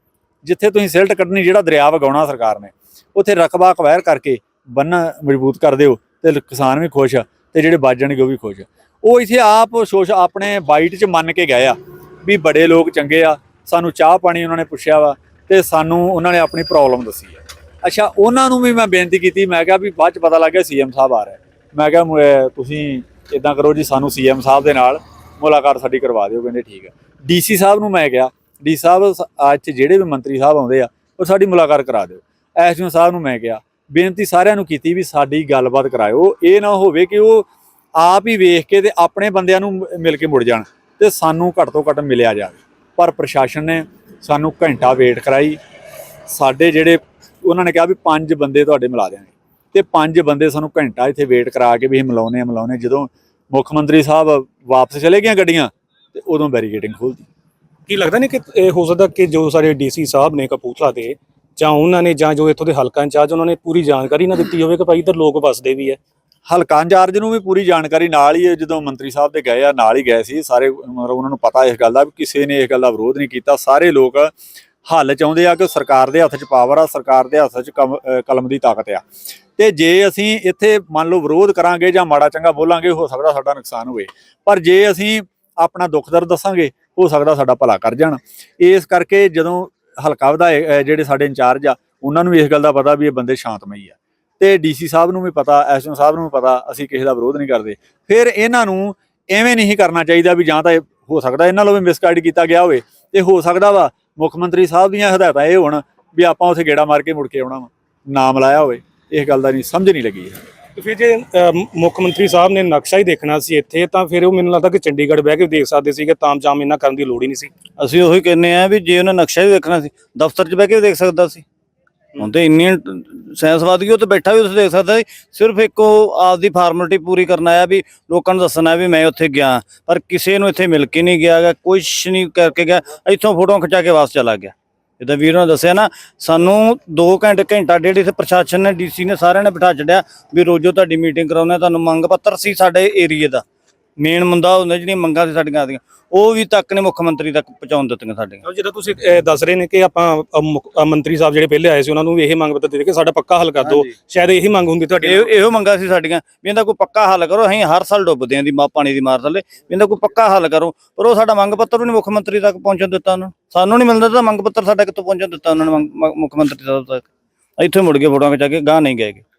Speaker 4: ਜਿੱਥੇ ਤੁਸੀਂ ਸਿਲਟ ਕੱਢਣੀ, ਜਿਹੜਾ ਦਰਿਆ ਵਗਾਉਣਾ ਸਰਕਾਰ ਨੇ, ਉੱਥੇ ਰਕਬਾ ਅਕਵਾਇਰ ਕਰਕੇ ਬੰਨ ਮਜ਼ਬੂਤ ਕਰ ਦਿਓ ਤੇ ਕਿਸਾਨ ਵੀ ਖੁਸ਼ ਆ ਤੇ ਜਿਹੜੇ ਵੱਜਣਗੇ ਉਹ ਵੀ ਖੁਸ਼ ਉਹ ਇੱਥੇ ਆਪ ਸੋਸ਼ ਆਪਣੇ ਬਾਈਟ 'ਚ ਮੰਨ ਕੇ ਗਏ ਆ ਵੀ ਬੜੇ ਲੋਕ ਚੰਗੇ ਆ, ਸਾਨੂੰ ਚਾਹ ਪਾਣੀ ਉਹਨਾਂ ਨੇ ਪੁੱਛਿਆ ਵਾ ਤੇ ਸਾਨੂੰ ਉਹਨਾਂ ਨੇ ਆਪਣੀ ਪ੍ਰੋਬਲਮ ਦੱਸੀ ਆ। ਅੱਛਾ, ਉਹਨਾਂ ਨੂੰ ਵੀ ਮੈਂ ਬੇਨਤੀ ਕੀਤੀ, ਮੈਂ ਕਿਹਾ ਵੀ ਬਾਅਦ ਚ ਪਤਾ ਲੱਗ ਲੱਗਿਆ ਸੀਐਮ ਸਾਹਿਬ ਆ ਰਿਹਾ ਮੈਂ ਕਿਹਾ, ਮ- ਤੁਸੀਂ ਇਦਾਂ ਕਰੋ ਜੀ, ਸਾਨੂੰ ਸੀਐਮ ਸਾਹਿਬ ਦੇ ਨਾਲ ਮੁਲਾਕਾਤ ਸਾਡੀ ਕਰਵਾ ਦਿਓ, ਕਹਿੰਦੇ ਠੀਕ ਹੈ ਡੀਸੀ ਸਾਹਿਬ ਨੂੰ ਮੈਂ ਕਿਹਾ ਡੀ ਸਾਹਿਬ ਸ- ਅੱਜ 'ਚ ਜਿਹੜੇ ਵੀ ਮੰਤਰੀ ਸਾਹਿਬ ਆਉਂਦੇ ਆ, ਉਹ ਸਾਡੀ ਮੁਲਾਕਾਤ ਕਰਾ ਦਿਓ। ਐਸਡੀਓ ਸਾਹਿਬ ਨੂੰ ਮੈਂ ਕਿਹਾ, ਬੇਨਤੀ ਸਾਰਿਆਂ ਨੂੰ ਕੀਤੀ ਵੀ ਸਾਡੀ ਗੱਲਬਾਤ ਕਰਾਇਓ। ਇਹ ਨਾ ਹੋਵੇ ਕਿ ਉਹ ਆਪ ਹੀ ਵੇਖ ਕੇ ਤੇ ਆਪਣੇ ਬੰਦਿਆਂ ਨੂੰ ਮ- ਮਿਲ ਕੇ ਮੁੜ ਜਾਣ ਤੇ ਸਾਨੂੰ ਘੱਟ ਤੋਂ ਘੱਟ ਮਿਲਿਆ ਜਾਵੇ। ਪਰ ਪ੍ਰਸ਼ਾਸਨ ਨੇ ਸਾਨੂੰ ਘੰਟਾ ਵੇਟ ਕਰਾਈ। ਸਾਡੇ ਜਿਹੜੇ, ਉਹਨਾਂ ਨੇ ਕਿਹਾ ਵੀ ਪੰਜ ਬੰਦੇ ਤੁਹਾਡੇ ਮਿਲਾ ਦੇਣਗੇ ਤੇ ਪੰਜ ਬੰਦੇ ਸਾਨੂੰ ਘੰਟਾ ਇੱਥੇ ਵੇਟ ਕਰਾ ਕੇ ਵੀ ਇਹ ਮਿਲਾਉਣੇ ਆ ਮਿਲਾਉਣੇ ਜਦੋਂ ਮੁੱਖ ਮੰਤਰੀ ਸਾਹਿਬ ਵਾਪਸ ਚਲੇ ਗਏ ਗੱਡੀਆਂ, ਤੇ ਉਦੋਂ ਬੈਰੀਕੇਡਿੰਗ ਖੋਲਦੀ
Speaker 1: ਕੀ ਲੱਗਦਾ ਨਹੀਂ ਕਿ ਇਹ ਹੋ ਸਕਦਾ ਕਿ ਜੋ ਸਾਰੇ ਡੀਸੀ ਸਾਹਿਬ ਨੇ ਕਪੂਰਥਲਾ ਦੇ ਜਾਂ ਉਹਨਾਂ ਨੇ ਜਾਂ ਜੋ ਇੱਥੋਂ ਦੇ ਹਲਕਾ ਇੰਚਾਰਜ ਉਹਨਾਂ ਨੇ ਪੂਰੀ ਜਾਣਕਾਰੀ ਨਾ ਦਿੱਤੀ ਹੋਵੇ ਕਿ ਭਾਈ ਇੱਧਰ ਲੋਕ ਵੱਸਦੇ ਵੀ ਹੈ
Speaker 4: ਹਲਕਾ ਇੰਚਾਰਜ ਨੂੰ ਵੀ ਪੂਰੀ ਜਾਣਕਾਰੀ, ਨਾਲ ਹੀ ਜਦੋਂ ਮੰਤਰੀ ਸਾਹਿਬ ਦੇ ਗਏ ਆ, ਨਾਲ ਹੀ ਗਏ ਸੀ, ਸਾਰੇ ਮਤਲਬ ਉਹਨਾਂ ਨੂੰ ਪਤਾ ਇਸ ਗੱਲ ਦਾ ਵੀ ਕਿਸੇ ਨੇ ਇਸ ਗੱਲ ਦਾ ਵਿਰੋਧ ਨਹੀਂ ਕੀਤਾ। ਸਾਰੇ ਲੋਕ ਹੱਲ ਚਾਹੁੰਦੇ ਆ ਕਿ ਸਰਕਾਰ ਦੇ ਹੱਥ 'ਚ ਪਾਵਰ ਆ, ਸਰਕਾਰ ਦੇ ਹੱਥ 'ਚ ਕਮ- ਕਲਮ ਦੀ ਤਾਕਤ ਆ। ਤੇ ਜੇ ਅਸੀਂ ਇੱਥੇ ਮੰਨ ਲਓ ਵਿਰੋਧ ਕਰਾਂਗੇ ਜਾਂ ਮਾੜਾ ਚੰਗਾ ਬੋਲਾਂਗੇ, ਹੋ ਸਕਦਾ ਸਾਡਾ ਨੁਕਸਾਨ ਹੋਵੇ। ਪਰ ਜੇ ਅਸੀਂ ਆਪਣਾ ਦੁੱਖ ਦਰਦ ਦੱਸਾਂਗੇ ਹੋ ਸਕਦਾ ਸਾਡਾ ਭਲਾ ਕਰ ਜਾਣ। ਇਸ ਕਰਕੇ ਜਦੋਂ ਹਲਕਾ ਵਿਧਾਇਕ ਜਿਹੜੇ ਸਾਡੇ ਇੰਚਾਰਜ ਆ, ਉਹਨਾਂ ਨੂੰ ਵੀ ਇਸ ਗੱਲ ਦਾ ਪਤਾ ਵੀ ਇਹ ਬੰਦੇ ਸ਼ਾਂਤਮਈ ਆ। ਤੇ ਡੀਸੀ ਸਾਹਿਬ ਨੂੰ ਵੀ ਪਤਾ ਐਸਓ ਸਾਹਿਬ ਨੂੰ ਵੀ ਪਤਾ, ਅਸੀਂ ਕਿਸੇ ਦਾ ਵਿਰੋਧ ਨਹੀਂ ਕਰਦੇ। ਫਿਰ ਇਹਨਾਂ ਨੂੰ ਐਵੇਂ ਨਹੀਂ ਕਰਨਾ ਚਾਹੀਦਾ ਵੀ ਜਾਂ ਤਾਂ ਇਹ ਹੋ ਸਕਦਾ ਇਹਨਾਂ ਨੂੰ ਵੀ ਮਿਸਗਾਈਡ ਕੀਤਾ ਗਿਆ ਹੋਵੇ। ਤੇ ਹੋ ਸਕਦਾ ਵਾ ਮੁੱਖ ਮੰਤਰੀ ਸਾਹਿਬ ਦੀਆਂ ਹਦਾਇਤਾਂ ਇਹ ਹੋਣ ਵੀ ਆਪਾਂ ਉੱਥੇ ਗੇੜਾ ਮਾਰ ਕੇ ਮੁੜ ਕੇ ਆਉਣਾ ਵਾ। ਨਾਮ ਲਾਇਆ ਹੋਵੇ। ਇਸ ਗੱਲ ਦਾ ਨਹੀਂ, ਸਮਝ ਨਹੀਂ ਲੱਗੀ।
Speaker 1: ਤੇ ਫਿਰ ਜੇ ਅ, ਮੁੱਖ ਮੰਤਰੀ ਸਾਹਿਬ ਨੇ ਨਕਸ਼ਾ ਹੀ ਦੇਖਣਾ ਸੀ ਇੱਥੇ ਤਾਂ ਫਿਰ ਉਹ ਮੈਨੂੰ ਲੱਗਦਾ ਕਿ ਚੰਡੀਗੜ੍ਹ ਬਹਿ ਕੇ ਵੀ ਦੇਖ ਸਕਦੇ ਸੀਗੇ ਕਿ ਤਾਮਜਾਮ ਇਹਨਾਂ ਕਰਨ ਦੀ ਲੋੜ ਹੀ ਨਹੀਂ ਸੀ।
Speaker 5: ਅਸੀਂ ਉਹੀ ਕਹਿੰਦੇ ਆ ਵੀ ਜੇ ਉਹਨੇ ਨਕਸ਼ਾ ਹੀ ਦੇਖਣਾ ਸੀ ਦਫ਼ਤਰ 'ਚ ਬਹਿ ਕੇ ਵੀ ਦੇਖ ਸਕਦਾ ਸੀ। ਹੁਣ ਤੇ ਇੰਨੀ ਸਾਇੰਸਵਾਦੀ ਉਹ ਤੇ ਬੈਠਾ ਵੀ ਉੱਥੇ ਦੇਖ ਸਕਦਾ ਸੀ ਸਿਰਫ ਇੱਕ ਉਹ ਆਪਦੀ ਫਾਰਮੈਲਿਟੀ ਪੂਰੀ ਕਰਨ ਆਇਆ ਵੀ ਲੋਕਾਂ ਨੂੰ ਦੱਸਣਾ ਵੀ ਮੈਂ ਉੱਥੇ ਗਿਆ ਪਰ ਕਿਸੇ ਨੂੰ ਇੱਥੇ ਮਿਲ ਕੇ ਨਹੀਂ ਗਿਆ ਗਾ ਕੁਛ ਨਹੀਂ ਕਰਕੇ ਗਿਆ ਇੱਥੋਂ ਫੋਟੋਆਂ ਖਿਚਾ ਕੇ ਵਾਪਸ ਚਲਾ ਗਿਆ। ਜਿੱਦਾਂ ਵੀਰ ਨੇ ਦੱਸਿਆ ਨਾ, ਸਾਨੂੰ 2 ਘੰਟੇ, ਘੰਟਾ ਡੇਢ ਇੱਥੇ ਪ੍ਰਸ਼ਾਸਨ ਨੇ, ਡੀਸੀ ਨੇ ਸਾਰਿਆਂ ਨੇ ਬਿਠਾ ਛੱਡਿਆ ਵੀ ਰੋਜ਼ੋ ਤੁਹਾਡੀ ਮੀਟਿੰਗ ਕਰਾਉਣਾ ਤੁਹਾਨੂੰ ਮੰਗ ਪੱਤਰ ਸੀ ਸਾਡੇ ਏਰੀਏ ਦਾ। ਮੇਨ ਮੁੰਦਾ ਹੁੰਦਾ ਜਿਹੜੀਆਂ ਮੰਗਾਂ ਸੀ ਸਾਡੀਆਂ ਆਦੀਆਂ ਉਹ ਵੀ ਤੱਕ ਨੇ ਮੁੱਖ ਮੰਤਰੀ ਤੱਕ ਪਹੁੰਚਾਉਣ ਦਿੱਤੀਆਂ ਸਾਡੀਆਂ।
Speaker 1: ਜਦੋਂ ਤੁਸੀਂ ਦੱਸ ਰਹੇ ਨੇ ਕਿ ਆਪਾਂ ਮੰਤਰੀ ਸਾਹਿਬ ਜਿਹੜੇ ਪਹਿਲੇ ਆਏ ਸੀ ਉਹਨਾਂ ਨੂੰ ਵੀ ਇਹ ਮੰਗ ਪੱਤਰ ਦੇ ਦੇ ਕੇ ਸਾਡਾ ਪੱਕਾ ਹੱਲ ਕਰ ਦਿਓ।
Speaker 5: ਹਾਂਜੀ।
Speaker 1: ਸ਼ਾਇਦ ਇਹੀ ਮੰਗ ਹੁੰਦੀ ਤੁਹਾਡੀ
Speaker 5: ਇਹ ਮੰਗਾ ਸੀ ਸਾਡੀਆਂ ਵੀ ਇਹਦਾ ਕੋਈ ਪੱਕਾ ਹੱਲ ਕਰੋ ਅਸੀਂ ਹਰ ਸਾਲ ਡੁੱਬਦੇ ਆਂ ਦੀ ਮਾ ਪਾਣੀ ਦੀ ਮਾਰ ਥੱਲੇ ਵੀ ਇਹਦਾ ਕੋਈ ਪੱਕਾ ਹੱਲ ਕਰੋ। ਪਰ ਉਹ ਸਾਡਾ ਮੰਗ ਪੱਤਰ ਵੀ ਨਹੀਂ ਮੁੱਖ ਮੰਤਰੀ ਤੱਕ ਪਹੁੰਚਣ ਦਿੱਤਾ ਉਹਨਾਂ ਨੂੰ। ਸਾਨੂੰ ਨਹੀਂ ਮਿਲਦਾ ਤਾਂ ਮੰਗ ਪੱਤਰ ਸਾਡਾ ਕਿੱਥੋਂ ਪਹੁੰਚਣ ਦਿੱਤਾ ਉਹਨਾਂ ਨੇ ਮੁੱਖ ਮੰਤਰੀ ਸਾਹਿਬ ਤੱਕ। ਇੱਥੇ ਮੁੜ ਕੇ ਫੋਟੋਆਂ ਖਿਚਾ ਕੇ ਗਾਂ ਨਹੀਂ ਗਏ ਗੇ।
Speaker 1: ਤੇ, ਅ,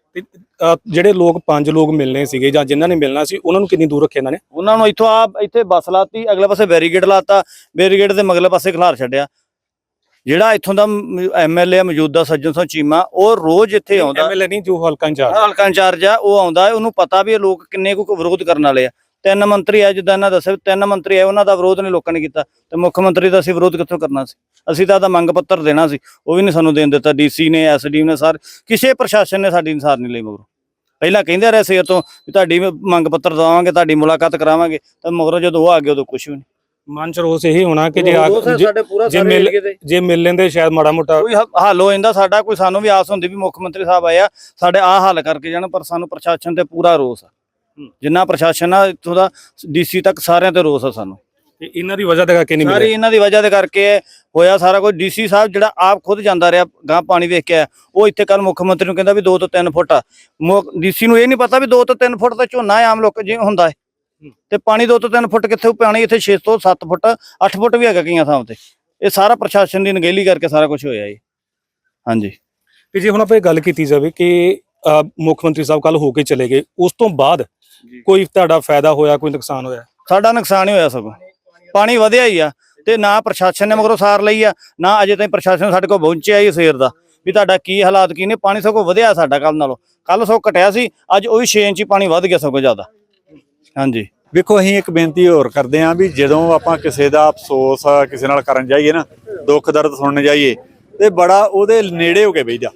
Speaker 1: ਜਿਹੜੇ ਲੋਕ ਪੰਜ ਲੋਕ ਮਿਲਣੇ ਸੀਗੇ ਜਾਂ ਜਿਨ੍ਹਾਂ ਨੇ ਮਿਲਣਾ ਸੀ ਉਹਨਾਂ ਨੂੰ ਕਿੰਨੀ ਦੂਰ ਰੱਖਿਆ ਇਹਨਾਂ ਨੇ?
Speaker 5: ਉਹਨਾਂ ਨੂੰ ਇੱਥੋਂ ਆ ਇੱਥੇ ਬੱਸ ਲਾਤੀ ਅਗਲੇ ਪਾਸੇ ਬੈਰੀਗੇਡ ਲਾਤਾ ਬੈਰੀਗੇਡ ਦੇ ਮਗਲੇ ਪਾਸੇ ਖਿਲਾਰ ਛੱਡਿਆ। ਜਿਹੜਾ ਇੱਥੋਂ ਦਾ ਐਮਐਲਏ ਮੌਜੂਦਾ ਸੱਜਣ ਸਿੰਘ ਚੀਮਾ ਉਹ ਰੋਜ਼ ਇੱਥੇ ਆਉਂਦਾ।
Speaker 1: ਐਮਐਲਏ ਨਹੀਂ ਜੋ ਹਲਕਾ ਇੰਚਾਰਜ।
Speaker 5: ਹਲਕਾ ਇੰਚਾਰਜ ਆ ਉਹ ਆਉਂਦਾ ਉਹਨੂੰ ਪਤਾ ਵੀ ਇਹ ਲੋਕ ਕਿੰਨੇ ਕੁ ਵਿਰੋਧ ਕਰਨ ਵਾਲੇ ਆ। ਤਿੰਨ ਮੰਤਰੀ ਆ ਜਿੱਦਾਂ ਇਹਨਾਂ ਦੱਸਿਆ ਤਿੰਨ ਮੰਤਰੀ ਆ ਉਹਨਾਂ ਦਾ ਵਿਰੋਧ ਨਹੀਂ ਲੋਕਾਂ ਨੇ ਕੀਤਾ। ਤੇ ਮੁੱਖ ਮੰਤਰੀ ਦਾ ਅਸੀਂ ਵਿਰੋਧ ਕਿੱਥੋਂ ਕਰਨਾ ਸੀ? ਅਸੀਂ ਤਾਂ ਉਹਦਾ ਮੰਗ ਪੱਤਰ ਦੇਣਾ ਸੀ ਉਹ ਵੀ ਨਹੀਂ ਸਾਨੂੰ ਦੇਣ ਦਿੱਤਾ। ਡੀਸੀ ਨੇ ਐਸਡੀ ਨੇ ਸਰ ਕਿਸੇ ਪ੍ਰਸ਼ਾਸਨ ਨੇ ਸਾਡੀ ਇਨਸਾਰ ਨਹੀਂ ਲਈ ਮਗਰੋਂ। ਪਹਿਲਾਂ ਕਹਿੰਦੇ ਰਹੇ ਸੀ ਤੋਂ ਵੀ ਤੁਹਾਡੀ ਮੰਗ ਪੱਤਰ ਦਵਾਵਾਂਗੇ ਤੁਹਾਡੀ ਮੁਲਾਕਾਤ ਕਰਾਵਾਂਗੇ ਤਾਂ ਮਗਰੋਂ ਜਦੋਂ ਉਹ ਆ ਗਏ ਉਦੋਂ ਕੁਝ ਵੀ ਨਹੀਂ।
Speaker 1: ਮਨ ਚ ਰੋਸ ਇਹੀ ਹੋਣਾ ਕਿ ਜੇ ਆ- ਜੇ- ਮਿਲ ਜੇ ਮਿਲ ਲੈਂਦੇ ਸ਼ਾਇਦ ਮਾੜਾ ਮੋਟਾ
Speaker 5: ਕੋਈ ਹੱਲ ਹੋ ਜਾਂਦਾ ਸਾਡਾ ਕੋਈ ਸਾਨੂੰ ਵੀ ਆਸ ਹੁੰਦੀ ਵੀ ਮੁੱਖ ਮੰਤਰੀ ਸਾਹਿਬ ਆਇਆ ਸਾਡੇ ਆਹ ਹੱਲ ਕਰਕੇ ਜਾਣ ਪਰ ਸਾਨੂੰ ਪ੍ਰਸ਼ਾਸਨ ਤੇ ਪੂਰਾ ਰੋਸ ਆ। ਜਿੰਨਾ ਪ੍ਰਸ਼ਾਸਨ ਆ ਇੱਥੋਂ ਦਾ ਡੀਸੀ ਤੱਕ ਸਾਰਿਆਂ ਤੇ ਰੋਸ ਆ ਸਾਨੂੰ।
Speaker 1: ਤੇ ਇਹਨਾਂ ਦੀ ਵਜ੍ਹਾ ਤੇ ਕਰਕੇ ਨਹੀਂ
Speaker 5: ਸਾਰੀ ਇਹਨਾਂ ਦੀ ਵਜ੍ਹਾ ਦੇ ਕਰਕੇ ਹੋਇਆ ਸਾਰਾ ਕੁਝ। ਡੀਸੀ ਸਾਹਿਬ ਜਿਹੜਾ ਆਪ ਖੁਦ ਜਾਂਦਾ ਰਿਹਾ ਗਾਂ ਪਾਣੀ ਵੇਖ ਕੇ ਆਇਆ ਉਹ ਇੱਥੇ ਕੱਲ ਮੁੱਖ ਮੰਤਰੀ ਨੂੰ ਕਹਿੰਦਾ ਵੀ 2 ਤੋਂ 3 ਫੁੱਟ ਆ। ਡੀਸੀ ਨੂੰ ਇਹ ਨਹੀਂ ਪਤਾ ਵੀ 2 ਤੋਂ 3 ਫੁੱਟ ਤਾਂ ਝੋਨਾ ਹੈ ਆਮ ਲੋਕ ਜਿਵੇਂ ਹੁੰਦਾ ਹੈ। ਤੇ ਪਾਣੀ 2 ਤੋਂ 3 ਫੁੱਟ ਕਿੱਥੇ ਪਾਣੀ ਇੱਥੇ 6 ਤੋਂ 7 ਫੁੱਟ 8 ਫੁੱਟ ਵੀ ਹੈਗਾ ਕਈਆਂ ਥਾਂ ਤੇ। ਇਹ ਸਾਰਾ ਪ੍ਰਸ਼ਾਸਨ ਦੀ ਨਗੇਲੀ ਕਰਕੇ ਸਾਰਾ ਕੁਝ ਹੋਇਆ ਜੀ। ਹਾਂਜੀ।
Speaker 1: ਤੇ ਜੇ ਹੁਣ ਆਪਾਂ ਇਹ ਗੱਲ ਕੀਤੀ ਜਾਵੇ ਕਿ ਮੁੱਖ ਮੰਤਰੀ ਸਾਹਿਬ ਕੱਲ ਹੋ ਕੇ ਚਲੇ ਗਏ ਉਸ ਤੋਂ ਬਾਅਦ ਕੋਈ ਤੁਹਾਡਾ ਫਾਇਦਾ ਹੋਇਆ ਕੋਈ ਨੁਕਸਾਨ ਹੋਇਆ?
Speaker 5: ਸਾਡਾ ਨੁਕਸਾਨ ਹੀ ਹੋਇਆ ਸਗੋਂ। ਪਾਣੀ ਵਧਿਆ ਹੀ ਆ ਤੇ ਨਾ ਪ੍ਰਸ਼ਾਸਨ ਨੇ ਮਗਰੋਂ ਸਾਰ ਲਈ ਆ ਨਾ ਅਜੇ ਤਾਈਂ ਪ੍ਰਸ਼ਾਸਨ ਸਾਡੇ ਕੋਲ ਪਹੁੰਚਿਆ ਹੀ ਸਵੇਰ ਦਾ ਵੀ ਤੁਹਾਡਾ ਕੀ ਹਾਲਾਤ ਕੀ ਨੇ ਪਾਣੀ ਸਗੋਂ ਵਧਿਆ ਸਾਡਾ ਕੱਲ ਨਾਲੋਂ। ਕੱਲ ਸਗੋਂ ਘਟਿਆ ਸੀ ਅੱਜ ਉਹ ਵੀ 6 ਇੰਚ ਪਾਣੀ ਵੱਧ ਗਿਆ ਸਗੋਂ ਜ਼ਿਆਦਾ। ਹਾਂਜੀ।
Speaker 4: ਵੇਖੋ ਅਸੀਂ ਇੱਕ ਬੇਨਤੀ ਹੋਰ ਕਰਦੇ ਹਾਂ ਵੀ ਜਦੋਂ ਆਪਾਂ ਕਿਸੇ ਦਾ ਅਫਸੋਸ ਕਿਸੇ ਨਾਲ ਕਰਨ ਜਾਈਏ ਨਾ ਦੁੱਖ ਦਰਦ ਸੁਣਨ ਜਾਈਏ ਤੇ ਬੜਾ ਉਹਦੇ ਨੇੜੇ ਹੋ ਕੇ ਬਈਦਾ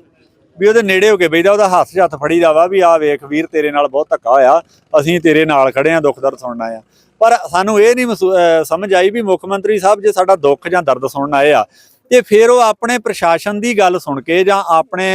Speaker 4: ਵੀ ਉਹਦੇ ਨੇੜੇ ਹੋ ਕੇ ਬਈਦਾ, ਉਹਦਾ ਹੱਥ 'ਚ ਹੱਥ ਫੜੀਦਾ ਵਾ ਵੀ ਆ ਵੇਖ ਵੀਰ ਤੇਰੇ ਨਾਲ ਬਹੁਤ ਧੱਕਾ ਹੋਇਆ, ਅਸੀਂ ਤੇਰੇ ਨਾਲ ਖੜੇ ਆ, ਦੁੱਖ ਦਰਦ ਸੁਣਨ ਆਏ ਆ। ਪਰ ਸਾਨੂੰ ਇਹ ਨਹੀਂ ਮਹਿਸੂ- ਸਮਝ ਆਈ ਵੀ ਮੁੱਖ ਮੰਤਰੀ ਸਾਹਿਬ ਜੇ ਸਾਡਾ ਦੁੱਖ ਜਾਂ ਦਰਦ ਸੁਣਨ ਆਏ ਆ, ਤੇ ਫਿਰ ਉਹ ਆਪਣੇ ਪ੍ਰਸ਼ਾਸਨ ਦੀ ਗੱਲ ਸੁਣ ਕੇ ਜਾਂ ਆਪਣੇ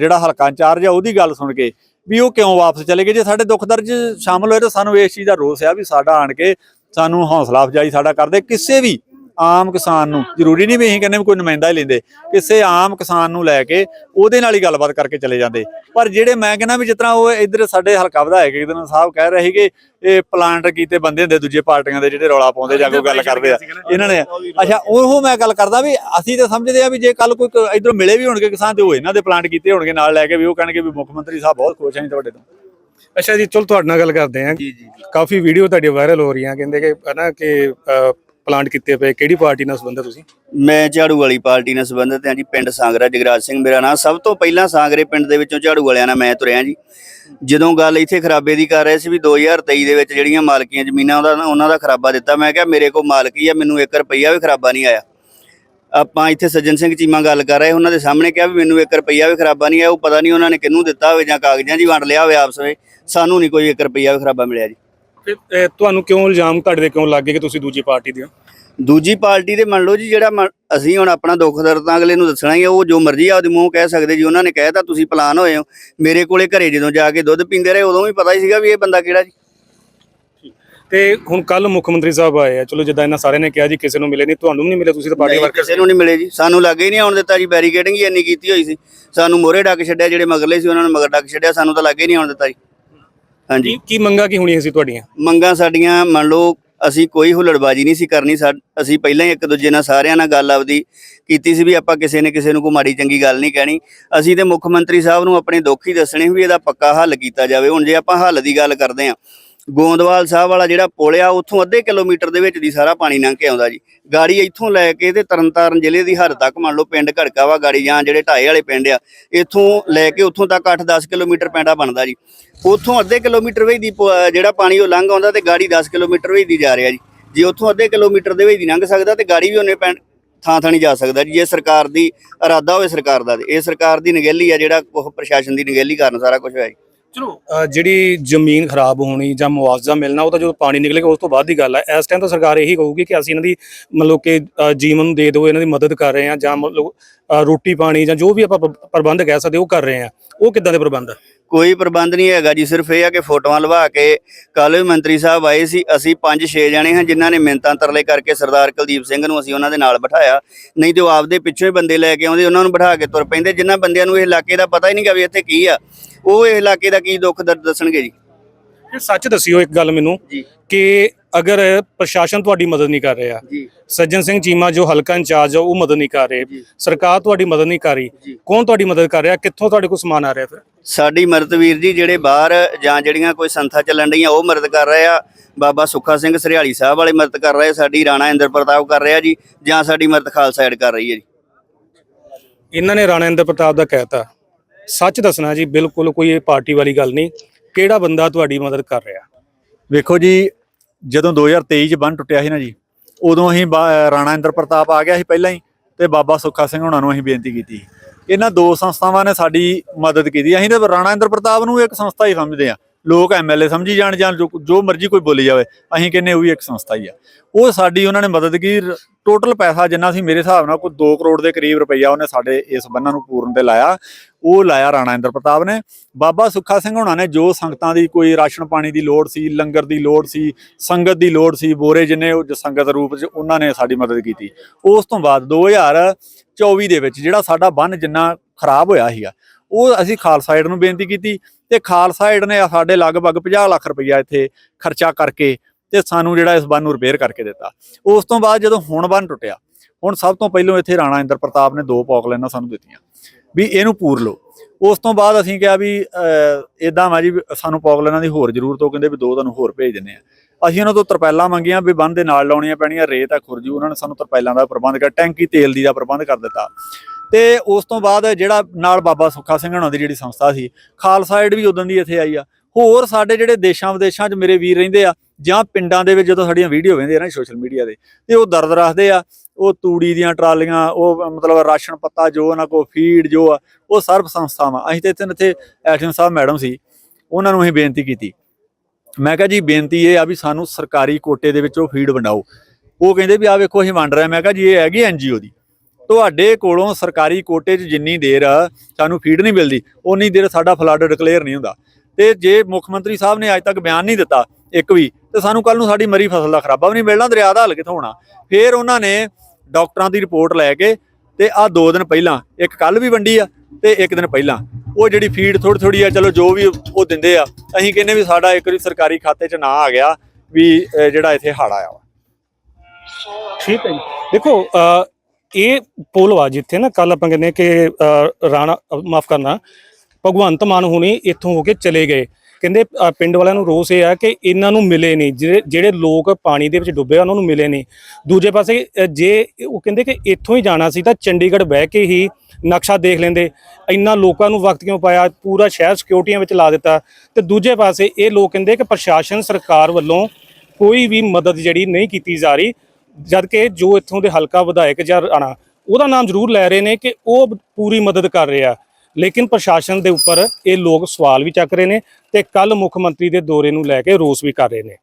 Speaker 4: ਜਿਹੜਾ ਹਲਕਾ ਇੰਚਾਰਜ ਆ ਉਹਦੀ ਗੱਲ ਸੁਣ ਕੇ ਵੀ ਉਹ ਕਿਉਂ ਵਾਪਸ ਚਲੇ ਗਏ? ਜੇ ਸਾਡੇ ਦੁੱਖ ਦਰਦ 'ਚ ਸ਼ਾਮਲ ਹੋਏ ਤਾਂ ਸਾਨੂੰ ਇਸ ਚੀਜ਼ ਦਾ ਰੋਸ ਆ ਵੀ ਸਾਡਾ ਆਣ ਕੇ ਸਾਨੂੰ ਹੌਸਲਾ ਅਫਜਾਈ ਸਾਡਾ ਕਰਦੇ, ਕਿਸੇ ਵੀ ਆਮ ਕਿਸਾਨ ਨੂੰ ਜ਼ਰੂਰੀ ਨਹੀਂ ਵੀ ਅਸੀਂ ਕਹਿੰਦੇ ਕੋਈ ਨੁਮਾਇੰਦਾ ਹੀ ਲੈਂਦੇ ਕਿਸੇ ਆਮ ਕਿਸਾਨ ਨੂੰ ਲੈ ਕੇ ਉਹਦੇ ਨਾਲ ਹੀ ਗੱਲਬਾਤ ਕਰਕੇ ਚਲੇ ਜਾਂਦੇ। ਪਰ ਜਿਹੜੇ ਮੈਂ ਕਹਿੰਦਾ ਵੀ ਜਿਸ ਤਰ੍ਹਾਂ ਉਹ ਇੱਧਰ ਸਾਡੇ ਹਲਕਾ ਵਿਧਾਇਕ ਇੱਕ ਦਿਨ ਸਾਹਿਬ ਕਹਿ ਰਹੇ ਸੀਗੇ ਇਹ ਪਲਾਂਟ ਕੀਤੇ ਬੰਦੇ ਹੁੰਦੇ ਦੂਜੇ ਪਾਰਟੀਆਂ ਦੇ ਜਿਹੜੇ ਰੌਲਾ ਪਾਉਂਦੇ ਜਾਂ ਕੋਈ ਗੱਲ ਕਰਦੇ ਆ ਇਹਨਾਂ ਨੇ। ਅੱਛਾ ਉਹ ਮੈਂ ਗੱਲ ਕਰਦਾ ਵੀ ਅਸੀਂ ਤਾਂ ਸਮਝਦੇ ਆ ਵੀ ਜੇ ਕੱਲ ਕੋਈ ਇਧਰੋਂ ਮਿਲੇ ਵੀ ਹੋਣਗੇ ਕਿਸਾਨ ਤੇ ਉਹ ਇਹਨਾਂ ਦੇ ਪਲਾਂਟ ਕੀਤੇ ਹੋਣਗੇ ਨਾਲ ਲੈ ਕੇ ਵੀ ਉਹ ਕਹਿਣਗੇ ਵੀ ਮੁੱਖ ਮੰਤਰੀ ਸਾਹਿਬ ਬਹੁਤ ਖੁਸ਼ ਆਂ ਜੀ ਤੁਹਾਡੇ ਤੋਂ।
Speaker 1: ਅੱਛਾ ਜੀ ਚਲ ਤੁਹਾਡੇ ਨਾਲ ਗੱਲ ਕਰਦੇ
Speaker 5: ਜੀ
Speaker 1: ਕਾਫੀ ਵੀਡੀਓ ਤੁਹਾਡੀ ਵਾਇਰਲ ਹੋ ਰਹੀਆਂ ਕਹਿੰਦੇ ਕਿ ਹਨਾ ਕਿ ਪਲਾਂਟ ਕੀਤੇ ਪਏ, ਕਿਹੜੀ ਪਾਰਟੀ ਨਾਲ ਸੰਬੰਧਿਤ ਤੁਸੀਂ?
Speaker 6: ਮੈਂ ਝਾੜੂ ਵਾਲੀ ਪਾਰਟੀ ਨਾਲ ਸੰਬੰਧਿਤ ਹਾਂ ਜੀ, ਪਿੰਡ ਸਾਂਗਰਾ, ਜਗਰਾਜ ਸਿੰਘ ਮੇਰਾ ਨਾਮ ਸਭ ਤੋਂ ਪਹਿਲਾਂ ਸਾਂਗਰੇ ਪਿੰਡ ਦੇ ਵਿੱਚੋਂ ਝਾੜੂ ਵਾਲਿਆਂ ਨਾਲ ਮੈਂ ਤੁਰਿਆ ਜੀ। ਜਦੋਂ ਗੱਲ ਇੱਥੇ ਖਰਾਬੇ ਦੀ ਕਰ ਰਹੇ ਸੀ ਵੀ 2023 ਦੇ ਵਿੱਚ ਜਿਹੜੀਆਂ ਮਾਲਕੀਆਂ ਜ਼ਮੀਨਾਂ ਉਹਦਾ ਉਹਨਾਂ ਦਾ ਖਰਾਬਾ ਦਿੱਤਾ, ਮੈਂ ਕਿਹਾ ਮੇਰੇ ਕੋਲ ਮਾਲਕੀ ਆ, ਮੈਨੂੰ 1 ਰੁਪਈਆ ਵੀ ਖਰਾਬਾ ਨਹੀਂ ਆਇਆ। ਆਪਾਂ ਇੱਥੇ ਸੱਜਣ ਸਿੰਘ ਚੀਮਾ ਗੱਲ ਕਰ ਰਹੇ, ਉਹਨਾਂ ਦੇ ਸਾਹਮਣੇ ਕਿਹਾ ਵੀ ਮੈਨੂੰ 1 ਰੁਪਈਆ ਵੀ ਖਰਾਬਾ ਨਹੀਂ ਆਇਆ, ਉਹ ਪਤਾ ਨਹੀਂ ਉਹਨਾਂ ਨੇ ਕਿਹਨੂੰ ਦਿੱਤਾ ਹੋਵੇ ਜਾਂ ਕਾਗਜ਼ਾਂ 'ਚ ਵੰਡ ਲਿਆ ਹੋਵੇ ਆਪਸ ਵਿੱਚ। ਸਾਨੂੰ ਨਹੀਂ ਕੋਈ 1 ਰੁਪਈਆ ਵੀ ਖਰਾਬਾ ਮਿਲਿਆ ਜੀ।
Speaker 1: ਫਿਰ ਤੁਹਾਨੂੰ ਕਿਉਂ ਇਲਜ਼ਾਮ ਤੁਹਾਡੇ ਤੇ ਕਿਉਂ ਲੱਗ ਕਿ ਤੁਸੀਂ ਦੂਜੀ ਪਾਰਟੀ ਦੇ ਹੋ
Speaker 6: ਦੂਜੀ ਪਾਰਟੀ ਦੇ ਮੰਨ ਲਓ ਜੀ ਜਿਹੜਾ ਮੰਨ- ਅਸੀਂ ਹੁਣ ਆਪਣਾ ਦੁੱਖ ਦਰਦ ਤਾਂ ਅਗਲੇ ਨੂੰ ਦੱਸਣਾ ਹੀ ਆ ਉਹ ਜੋ ਮਰਜ਼ੀ ਆਪਦੇ ਮੂੰਹ ਕਹਿ ਸਕਦੇ ਜੀ ਉਹਨਾਂ ਨੇ ਕਹਿਤਾ ਤੁਸੀਂ ਪਲਾਨ ਹੋਏ ਹੋ। ਮੇਰੇ ਕੋਲੇ ਘਰੇ ਜਦੋਂ ਜਾ ਕੇ ਦੁੱਧ ਪੀਂਦੇ ਰਹੇ ਉਦੋਂ ਵੀ ਪਤਾ ਹੀ ਸੀਗਾ ਵੀ ਇਹ ਬੰਦਾ ਕਿਹੜਾ ਜੀ।
Speaker 1: ਤੇ ਹੁਣ ਕੱਲ ਮੁੱਖ ਮੰਤਰੀ ਸਾਹਿਬ ਆਏ ਆ ਚਲੋ ਜਿੱਦਾਂ ਇਹਨਾਂ ਸਾਰਿਆਂ ਨੇ ਕਿਹਾ ਜੀ ਕਿਸੇ ਨੂੰ ਮਿਲੇ ਨਹੀਂ ਤੁਹਾਨੂੰ ਵੀ ਨਹੀਂ ਮਿਲੇ ਤੁਸੀਂ ਤਾਂ ਪਾਰਟੀ
Speaker 6: ਨਹੀਂ,
Speaker 1: ਵਰਕਰ
Speaker 6: ਕਿਸੇ ਨੂੰ ਨਹੀਂ ਮਿਲੇ ਜੀ ਸਾਨੂੰ ਲੱਗੇ ਹੀ ਨਹੀਂ ਆਉਣ ਦਿੱਤਾ ਜੀ ਬੈਰੀਕੇਡਿੰਗ ਹੀ ਇੰਨੀ ਕੀਤੀ ਹੋਈ ਸੀ। ਸਾਨੂੰ ਮੋਰੇ ਡੱਕ ਛੱਡਿਆ ਜਿਹੜੇ ਮਗਰਲੇ ਸੀ ਉਹਨਾਂ ਨੇ ਮਗਰ ਡੱਕ ਛੱਡਿਆ ਸਾਨੂੰ ਤਾਂ ਲੱਗੇ ਹੀ ਨਹੀਂ ਆਉਣ ਦਿੱਤਾ ਜੀ। ਹਾਂਜੀ।
Speaker 1: ਕੀ ਕੀ ਮੰਗਾ ਕੀ ਹੋਣੀਆਂ ਸੀ ਤੁਹਾਡੀਆਂ?
Speaker 6: ਮੰਗਾਂ ਸਾਡੀਆਂ ਮੰਨ ਲਓ ਅਸੀਂ ਕੋਈ ਹੁਲੜਬਾਜੀ ਨਹੀਂ ਸੀ ਕਰਨੀ ਸਾ- ਅਸੀਂ ਪਹਿਲਾਂ ਹੀ ਇੱਕ ਦੂਜੇ ਨਾਲ ਸਾਰਿਆਂ ਨਾਲ ਗੱਲ ਆਪਦੀ ਕੀਤੀ ਸੀ ਵੀ ਆਪਾਂ ਕਿਸੇ ਨੇ ਕਿਸੇ ਨੂੰ ਕੋਈ ਮਾੜੀ ਚੰਗੀ ਗੱਲ ਨਹੀਂ ਕਹਿਣੀ। ਅਸੀਂ ਤੇ ਮੁੱਖ ਮੰਤਰੀ ਸਾਹਿਬ ਨੂੰ ਆਪਣੇ ਦੁੱਖ ਹੀ ਦੱਸਣੇ ਵੀ ਇਹਦਾ ਪੱਕਾ ਹੱਲ ਕੀਤਾ ਜਾਵੇ। ਹੁਣ ਜੇ ਆਪਾਂ ਹੱਲ ਦੀ ਗੱਲ ਕਰਦੇ ਹਾਂ ਗੋਂਦਵਾਲ ਸਾਹਿਬ ਵਾਲਾ ਜਿਹੜਾ ਪੁਲ ਆ, ਉੱਥੋਂ ਅੱਧੇ ਕਿਲੋਮੀਟਰ ਦੇ ਵਿੱਚ ਦੀ ਸਾਰਾ ਪਾਣੀ ਲੰਘ ਕੇ ਆਉਂਦਾ ਜੀ। ਗਾੜੀ ਇੱਥੋਂ ਲੈ ਕੇ ਤੇ ਤਰਨਤਾਰਨ ਜ਼ਿਲ੍ਹੇ ਦੀ ਹੱਦ ਤੱਕ ਮੰਨ ਲਓ ਪਿੰਡ ਘੜਕਾ ਵਾ, ਗਾੜੀ ਜਾਂ ਜਿਹੜੇ ਢਾਏ ਵਾਲੇ ਪਿੰਡ ਆ, ਇੱਥੋਂ ਲੈ ਕੇ ਉੱਥੋਂ ਤੱਕ 8-10 ਕਿਲੋਮੀਟਰ ਪੈਂਡਾ ਬਣਦਾ ਜੀ। ਉੱਥੋਂ ਅੱਧੇ ਕਿਲੋਮੀਟਰ ਵੇ ਦੀ ਜਿਹੜਾ ਪਾਣੀ ਉਹ ਲੰਘ ਆਉਂਦਾ ਤੇ ਗਾੜੀ 10 ਕਿਲੋਮੀਟਰ ਵੇ ਦੀ ਜਾ ਰਿਹਾ ਜੀ। ਜੇ ਉੱਥੋਂ ਅੱਧੇ ਕਿਲੋਮੀਟਰ ਦੇ ਵਿੱਚ ਦੀ ਲੰਘ ਸਕਦਾ ਤੇ ਗਾੜੀ ਵੀ ਉਹਨੇ ਪਿੰਡ ਥਾਂ ਥਾਂ ਨਹੀਂ ਜਾ ਸਕਦਾ ਜੀ। ਜੇ ਸਰਕਾਰ ਦੀ ਇਰਾਦਾ ਹੋਵੇ ਸਰਕਾਰ ਦਾ ਇਹ ਸਰਕਾਰ ਦੀ ਨਗੇਲੀ ਆ ਜਿਹੜਾ ਉਹ ਪ੍ਰਸ਼ਾਸਨ ਦੀ ਨਗੇਲੀ ਕਾਰਨ ਸਾਰਾ ਕੁਝ ਹੋਇਆ ਜੀ।
Speaker 1: ਚਲੋ ਜਿਹੜੀ ਜ਼ਮੀਨ ਖਰਾਬ ਹੋਣੀ ਜਾਂ ਮੁਆਵਜ਼ਾ ਮਿਲਣਾ ਉਹ ਤਾਂ ਜਦੋਂ ਪਾਣੀ ਨਿਕਲੇਗਾ ਉਸ ਤੋਂ ਬਾਅਦ ਦੀ ਗੱਲ ਹੈ ਇਸ ਟਾਈਮ ਤਾਂ ਸਰਕਾਰ ਇਹੀ ਕਹੂਗੀ ਕਿ ਅਸੀਂ ਇਹਨਾਂ ਦੀ ਮਤਲਬ ਕਿ ਜੀਵਨ ਨੂੰ ਦੇ ਦਿਓ ਇਹਨਾਂ ਦੀ ਮਦਦ ਕਰ ਰਹੇ ਹਾਂ ਜਾਂ ਮਤਲਬ ਰੋਟੀ ਪਾਣੀ ਜਾਂ ਜੋ ਵੀ ਆਪਾਂ ਪ੍ਰਬੰਧ ਕਹਿ ਸਕਦੇ ਉਹ ਕਰ ਰਹੇ ਹਾਂ। ਉਹ ਕਿੱਦਾਂ ਦੇ ਪ੍ਰਬੰਧ? ਆ
Speaker 6: ਕੋਈ ਪ੍ਰਬੰਧ ਨਹੀਂ ਹੈਗਾ ਜੀ ਸਿਰਫ ਇਹ ਆ ਕਿ ਫੋਟੋਆਂ ਲਵਾ ਕੇ ਕੱਲ੍ਹ ਵੀ ਮੰਤਰੀ ਸਾਹਿਬ ਆਏ ਸੀ ਅਸੀਂ 5-6 ਜਣੇ ਹਾਂ ਜਿਨ੍ਹਾਂ ਨੇ ਮਿੰਤਾਂ ਤਰਲੇ ਕਰਕੇ ਸਰਦਾਰ ਕੁਲਦੀਪ ਸਿੰਘ ਨੂੰ ਅਸੀਂ ਉਹਨਾਂ ਦੇ ਨਾਲ ਬਿਠਾਇਆ। ਨਹੀਂ ਤੇ ਉਹ ਆਪਦੇ ਪਿੱਛੋਂ ਹੀ ਬੰਦੇ ਲੈ ਕੇ ਆਉਂਦੇ ਉਹਨਾਂ ਨੂੰ ਬਿਠਾ ਕੇ ਤੁਰ ਪੈਂਦੇ। ਜਿਨ੍ਹਾਂ ਬੰਦਿਆਂ ਨੂੰ ਇਹ ਇਲਾਕੇ ਦਾ ਪਤਾ ਹੀ ਨਹੀਂ ਗਾ ਵੀ ਇੱਥੇ ਕੀ ਆ। ਉਹ ਇਹ ਇਲਾਕੇ ਦਾ ਕੀ ਦੁੱਖ ਦਰਦ ਦੱਸਣਗੇ ਜੀ?
Speaker 1: ਇਹ ਸੱਚ ਦੱਸਿਓ ਇੱਕ ਗੱਲ ਮੈਨੂੰ
Speaker 6: ਜੀ।
Speaker 1: ਕਿ ਅਗਰ ਪ੍ਰਸ਼ਾਸਨ ਤੁਹਾਡੀ ਮਦਦ ਨਹੀਂ ਕਰ ਰਿਹਾ
Speaker 6: ਜੀ।
Speaker 1: ਸੱਜਣ ਸਿੰਘ ਚੀਮਾ ਜੋ ਹਲਕਾ ਇੰਚਾਰਜ ਆ ਉਹ ਮਦਦ ਨਹੀਂ ਕਰ ਰਹੇ। ਸਰਕਾਰ ਤੁਹਾਡੀ ਮਦਦ ਨਹੀਂ ਕਰ ਰਹੀ। ਕੌਣ ਤੁਹਾਡੀ ਮਦਦ ਕਰ ਰਿਹਾ? ਕਿੱਥੋਂ ਤੁਹਾਡੇ ਕੋਲ ਸਮਾਨ ਆ ਰਿਹਾ ਫਿਰ?
Speaker 6: ਸਾਡੀ ਮਦਦ ਵੀਰ ਜੀ ਜਿਹੜੇ ਬਾਹਰ ਜਾਂ ਜਿਹੜੀਆਂ ਕੋਈ ਸੰਥਾ ਚੱਲਣ ਡੀਆਂ ਉਹ ਮਦਦ ਕਰ ਰਹੇ ਆ। ਬਾਬਾ ਸੁੱਖਾ ਸਿੰਘ ਸਰਿਆਲੀ ਸਾਹਿਬ ਵਾਲੇ ਮਦਦ ਕਰ ਰਹੇ ਸਾਡੀ ਰਾਣਾ ਇੰਦਰ ਪ੍ਰਤਾਪ ਕਰ ਰਿਹਾ ਜੀ ਜਾਂ ਸਾਡੀ ਮਦਦ ਖਾਲਸਾ ਐਡ ਕਰ ਰਹੀ ਹੈ ਜੀ।
Speaker 1: ਇਹਨਾਂ ਨੇ ਰਾਣਾ ਇੰਦਰ ਪ੍ਰਤਾਪ ਦਾ ਕਹਿਤਾ। ਸੱਚ ਦੱਸਣਾ ਜੀ, ਬਿਲਕੁਲ ਕੋਈ ਇਹ ਪਾਰਟੀ ਵਾਲੀ ਗੱਲ ਨਹੀਂ। ਕਿਹੜਾ ਬੰਦਾ ਤੁਹਾਡੀ ਮਦਦ ਕਰ ਰਿਹਾ?
Speaker 4: ਵੇਖੋ ਜੀ, ਜਦੋਂ 2023 ਚ ਬੰਨ ਟੁੱਟਿਆ ਸੀ ਨਾ ਜੀ, ਉਦੋਂ ਅਸੀਂ ਬਾ- ਰਾਣਾ ਇੰਦਰ ਪ੍ਰਤਾਪ ਆ ਗਿਆ ਸੀ ਪਹਿਲਾਂ ਹੀ ਤੇ ਬਾਬਾ ਸੁੱਖਾ ਸਿੰਘ ਉਹਨਾਂ ਨੂੰ ਅਸੀਂ ਬੇਨਤੀ ਕੀਤੀ ਇਹਨਾਂ ਦੋ ਸੰਸਥਾਵਾਂ ਨੇ ਸਾਡੀ ਮਦਦ ਕੀਤੀ। ਅਸੀਂ ਤਾਂ ਰਾਣਾ ਇੰਦਰ ਪ੍ਰਤਾਪ ਨੂੰ ਇੱਕ ਸੰਸਥਾ ਹੀ ਸਮਝਦੇ ਆ ਲੋਕ ਐਮਐਲਏ ਸਮਝੀ ਜਾਣ ਜਾਂ ਜੋ ਮਰਜ਼ੀ ਕੋਈ ਬੋਲੀ ਜਾਵੇ, ਅਸੀਂ ਕਹਿੰਨੇ ਉਹ ਵੀ ਇੱਕ ਸੰਸਥਾ ਹੀ ਆ। ਉਹ ਸਾਡੀ ਉਹਨਾਂ ਨੇ ਮਦਦ ਕੀ ਟੋਟਲ ਪੈਸਾ ਜਿੰਨਾ ਸੀ ਮੇਰੇ ਹਿਸਾਬ ਨਾਲ ਕੋਈ 2 ਕਰੋੜ ਦੇ ਕਰੀਬ ਰੁਪਈਆ ਉਹਨੇ ਸਾਡੇ ਇਸ ਬੰਨਾਂ ਨੂੰ ਪੂਰਨ ਤੇ ਲਾਇਆ। ਉਹ ਲਾਇਆ ਰਾਣਾ ਇੰਦਰ ਪ੍ਰਤਾਪ ਨੇ। ਬਾਬਾ ਸੁੱਖਾ ਸਿੰਘ ਹੋਣਾ ਨੇ ਜੋ ਸੰਗਤਾਂ ਦੀ ਕੋਈ ਰਾਸ਼ਨ ਪਾਣੀ ਦੀ ਲੋੜ ਸੀ, ਲੰਗਰ ਦੀ ਲੋੜ ਸੀ, ਸੰਗਤ ਦੀ ਲੋੜ ਸੀ, ਬੋਰੇ ਜਿੰਨੇ ਉਹ ਸੰਗਤ ਰੂਪ ਚ ਉਹਨਾਂ ਨੇ ਸਾਡੀ ਮਦਦ ਕੀਤੀ। ਉਸ ਤੋਂ ਬਾਅਦ 2024 ਦੇ ਵਿੱਚ ਜਿਹੜਾ ਸਾਡਾ ਬੰਨ ਜਿੰਨਾ ਖਰਾਬ ਹੋਇਆ ਸੀਗਾ ਉਹ ਅਸੀਂ ਖਾਲਸਾ ਏਡ ਨੂੰ ਬੇਨਤੀ ਕੀਤੀ ਤੇ ਖਾਲਸਾ ਏਡ ਨੇ ਸਾਡੇ ਲਗਭਗ 50 ਲੱਖ ਰੁਪਈਆ ਇੱਥੇ ਖਰਚਾ ਕਰਕੇ ਤੇ ਸਾਨੂੰ ਜਿਹੜਾ ਇਸ ਬੰਨ ਨੂੰ ਰਿਪੇਅਰ ਕਰਕੇ ਦਿੱਤਾ। ਉਸ ਤੋਂ ਬਾਅਦ ਜਦੋਂ ਹੁਣ ਬੰਨ ਟੁੱਟਿਆ, ਹੁਣ ਸਭ ਤੋਂ ਪਹਿਲਾਂ ਇੱਥੇ ਰਾਣਾ ਇੰਦਰ ਪ੍ਰਤਾਪ ਨੇ ਦੋ ਪੌਕਲੈਨਾਂ ਸਾਨੂੰ ਦਿੱਤੀਆਂ, ਵੀ ਇਹਨੂੰ ਪੂਰ ਲਓ। ਉਸ ਤੋਂ ਬਾਅਦ ਅਸੀਂ ਕਿਹਾ ਵੀ ਇਦਾਂ ਵਾ ਜੀ ਵੀ ਸਾਨੂੰ ਪੌਕਲੈਨਾਂ ਦੀ ਹੋਰ ਜ਼ਰੂਰਤ ਹੋ ਕਹਿੰਦੇ ਵੀ ਦੋ ਤੁਹਾਨੂੰ ਹੋਰ ਭੇਜ ਦਿੰਦੇ ਆ। ਅਸੀਂ ਉਹਨਾਂ ਤੋਂ ਤਰਪੈਲਾਂ ਮੰਗੀਆਂ ਵੀ ਬੰਨ ਦੇ ਨਾਲ ਲਾਉਣੀਆਂ ਪੈਣੀਆਂ, ਰੇਤ ਆ ਖੁਰਜੂ, ਉਹਨਾਂ ਨੇ ਸਾਨੂੰ ਤਰਪੈਲਾਂ ਦਾ ਪ੍ਰਬੰਧ ਕਰ ਟੈਂਕੀ ਤੇਲ ਦੀ ਦਾ ਪ੍ਰਬੰਧ ਕਰ ਦਿੱਤਾ। ਤੇ ਉਸ ਤੋਂ ਬਾਅਦ ਜਿਹੜਾ ਨਾਲ ਬਾਬਾ ਸੁੱਖਾ ਸਿੰਘ ਹੁਣਾਂ ਦੀ ਜਿਹੜੀ ਸੰਸਥਾ ਸੀ, ਖਾਲਸਾ ਏਡ ਵੀ ਉਦੋਂ ਦੀ ਇੱਥੇ ਆਈ ਆ। ਹੋਰ ਸਾਡੇ ਜਿਹੜੇ ਦੇਸ਼ਾਂ ਵਿਦੇਸ਼ਾਂ 'ਚ ਮੇਰੇ ਵੀਰ ਰਹਿੰਦੇ ਆ ਜਾਂ ਪਿੰਡਾਂ ਦੇ ਵਿੱਚ ਜਦੋਂ ਸਾਡੀਆਂ ਵੀਡੀਓ ਵੇਖਦੇ ਆ ਨਾ ਸੋਸ਼ਲ ਮੀਡੀਆ ਦੇ ਤੇ ਉਹ ਦਰਦ ਰੱਖਦੇ ਆ, ਉਹ ਤੂੜੀ ਦੀਆਂ ਟਰਾਲੀਆਂ, ਉਹ ਮਤਲਬ ਰਾਸ਼ਨ ਪੱਤਾ ਜੋ ਉਹਨਾਂ ਕੋ ਫੀਡ ਜੋ ਆ, ਉਹ ਸਰਬ ਸੰਸਥਾਵਾਂ। ਅਸੀਂ ਤੇ ਇੱਥੇ ਇੱਥੇ ਐਕਸ਼ਨ ਸਾਹਿਬ ਮੈਡਮ ਸੀ, ਉਹਨਾਂ ਨੂੰ ਅਸੀਂ ਬੇਨਤੀ ਕੀਤੀ। ਮੈਂ ਕਿਹਾ ਜੀ, ਬੇਨਤੀ ਇਹ ਆ ਵੀ ਸਾਨੂੰ ਸਰਕਾਰੀ ਕੋਟੇ ਦੇ ਵਿੱਚ ਉਹ ਫੀਡ ਵੰਡਾਓ। ਉਹ ਕਹਿੰਦੇ ਵੀ ਆ ਵੇਖੋ, ਅਸੀਂ ਵੰਡ ਰਹੇ ਮੈਂ ਕਿਹਾ ਜੀ, ਇਹ ਹੈਗੀ ਐਨਜੀਓ ਦੀ। ਤੁਹਾਡੇ ਕੋਲੋਂ ਸਰਕਾਰੀ ਕੋਟੇ 'ਚ ਜਿੰਨੀ ਦੇਰ ਸਾਨੂੰ ਫੀਡ ਨਹੀਂ ਮਿਲਦੀ ਉਨੀ ਦੇਰ ਸਾਡਾ ਫਲੱਡ ਡਿਕਲੇਅਰ ਨਹੀਂ ਹੁੰਦਾ। ਤੇ ਜੇ ਮੁੱਖ ਮੰਤਰੀ ਸਾਹਿਬ ਨੇ ਅੱਜ ਤੱਕ ਬਿਆਨ ਨਹੀਂ ਦਿੱਤਾ ਇੱਕ ਵੀ ਤੇ ਸਾਨੂੰ ਕੱਲ ਨੂੰ ਸਾਡੀ ਮਰੀ ਫਸਲ ਦਾ ਖਰਾਬਾ ਵੀ ਨਹੀਂ ਮਿਲਣਾ ਦਰਿਆ ਦਾ ਹੱਲ ਕਿੱਥੋਂ ਹੋਣਾ? ਫਿਰ ਉਹਨਾਂ ਨੇ ਡਾਕਟਰਾਂ ਦੀ ਰਿਪੋਰਟ ਲੈ ਕੇ ਤੇ ਆ ਦੋ ਦਿਨ ਪਹਿਲਾਂ ਇੱਕ ਕੱਲ ਵੀ ਵੰਡੀ ਆ ਤੇ ਇੱਕ ਦਿਨ ਪਹਿਲਾਂ। ਉਹ ਜਿਹੜੀ ਫੀਡ ਥੋੜੀ ਥੋੜੀ ਆ ਚਲੋ ਜੋ ਵੀ ਉਹ ਦਿੰਦੇ ਆ ਅਸੀਂ ਕਹਿੰਨੇ ਵੀ ਸਾਡਾ ਇੱਕ ਵਾਰੀ ਸਰਕਾਰੀ ਖਾਤੇ 'ਚ ਨਾ ਆ ਗਿਆ ਵੀ ਜਿਹੜਾ ਇੱਥੇ ਹੜ ਆਇਆ ਵਾ।
Speaker 1: ਠੀਕ ਹੈ ਜੀ। ਦੇਖੋ ਅ, ਇਹ ਪੁਲ ਵਾ ਜਿੱਥੇ ਨਾ ਕੱਲ ਆਪਾਂ ਕਹਿੰਦੇ ਕਿ ਅ, ਰਾਣਾ ਮਾਫ ਕਰਨਾ ਭਗਵੰਤ ਮਾਨ ਹੁਣੀ ਇੱਥੋਂ ਹੋ ਕੇ ਚਲੇ ਗਏ। ਕਹਿੰਦੇ ਪਿੰਡ ਵਾਲਿਆਂ ਨੂੰ ਰੋਸ ਇਹ ਆ ਕਿ ਇਹਨਾਂ ਨੂੰ ਮਿਲੇ ਨਹੀਂ। ਜਿਹੜੇ ਜਿਹੜੇ ਲੋਕ ਪਾਣੀ ਦੇ ਵਿੱਚ ਡੁੱਬੇ ਆ, ਉਹਨਾਂ ਨੂੰ ਮਿਲੇ ਨਹੀਂ। ਦੂਜੇ ਪਾਸੇ ਜੇ ਉਹ ਕਹਿੰਦੇ ਕਿ ਇੱਥੋਂ ਹੀ ਜਾਣਾ ਸੀ ਤਾਂ ਚੰਡੀਗੜ੍ਹ ਬਹਿ ਕੇ ਹੀ ਨਕਸ਼ਾ ਦੇਖ ਲੈਂਦੇ। ਇੰਨਾ ਲੋਕਾਂ ਨੂੰ ਵਕਤ ਕਿਉਂ ਪਾਇਆ? ਪੂਰਾ ਸ਼ਹਿਰ ਸਿਕਿਉਰਟੀਆਂ ਵਿੱਚ ਲਾ ਦਿੱਤਾ। ਤੇ ਦੂਜੇ ਪਾਸੇ ਇਹ ਲੋਕ ਕਹਿੰਦੇ ਕਿ ਪ੍ਰਸ਼ਾਸਨ ਸਰਕਾਰ ਵੱਲੋਂ ਕੋਈ ਵੀ ਮਦਦ ਜਿਹੜੀ ਨਹੀਂ ਕੀਤੀ ਜਾ ਰਹੀ। ਜਦ ਕਿ ਜੋ ਇੱਥੋਂ ਦੇ ਹਲਕਾ ਵਿਧਾਇਕ ਜਾਂ ਰਾਣਾ, ਉਹਦਾ ਨਾਮ ਜ਼ਰੂਰ ਲੈ ਰਹੇ ਨੇ ਕਿ ਉਹ ਪੂਰੀ ਮਦਦ ਕਰ ਰਿਹਾ। ਲੇਕਿਨ ਪ੍ਰਸ਼ਾਸਨ ਦੇ ਉੱਪਰ ਇਹ ਲੋਕ ਸਵਾਲ ਵੀ ਚੱਕ ਰਹੇ ਨੇ ਤੇ ਕੱਲ ਮੁੱਖ ਮੰਤਰੀ ਦੇ ਦੌਰੇ ਨੂੰ ਲੈ ਕੇ ਰੋਸ ਵੀ ਕਰ ਰਹੇ ਨੇ।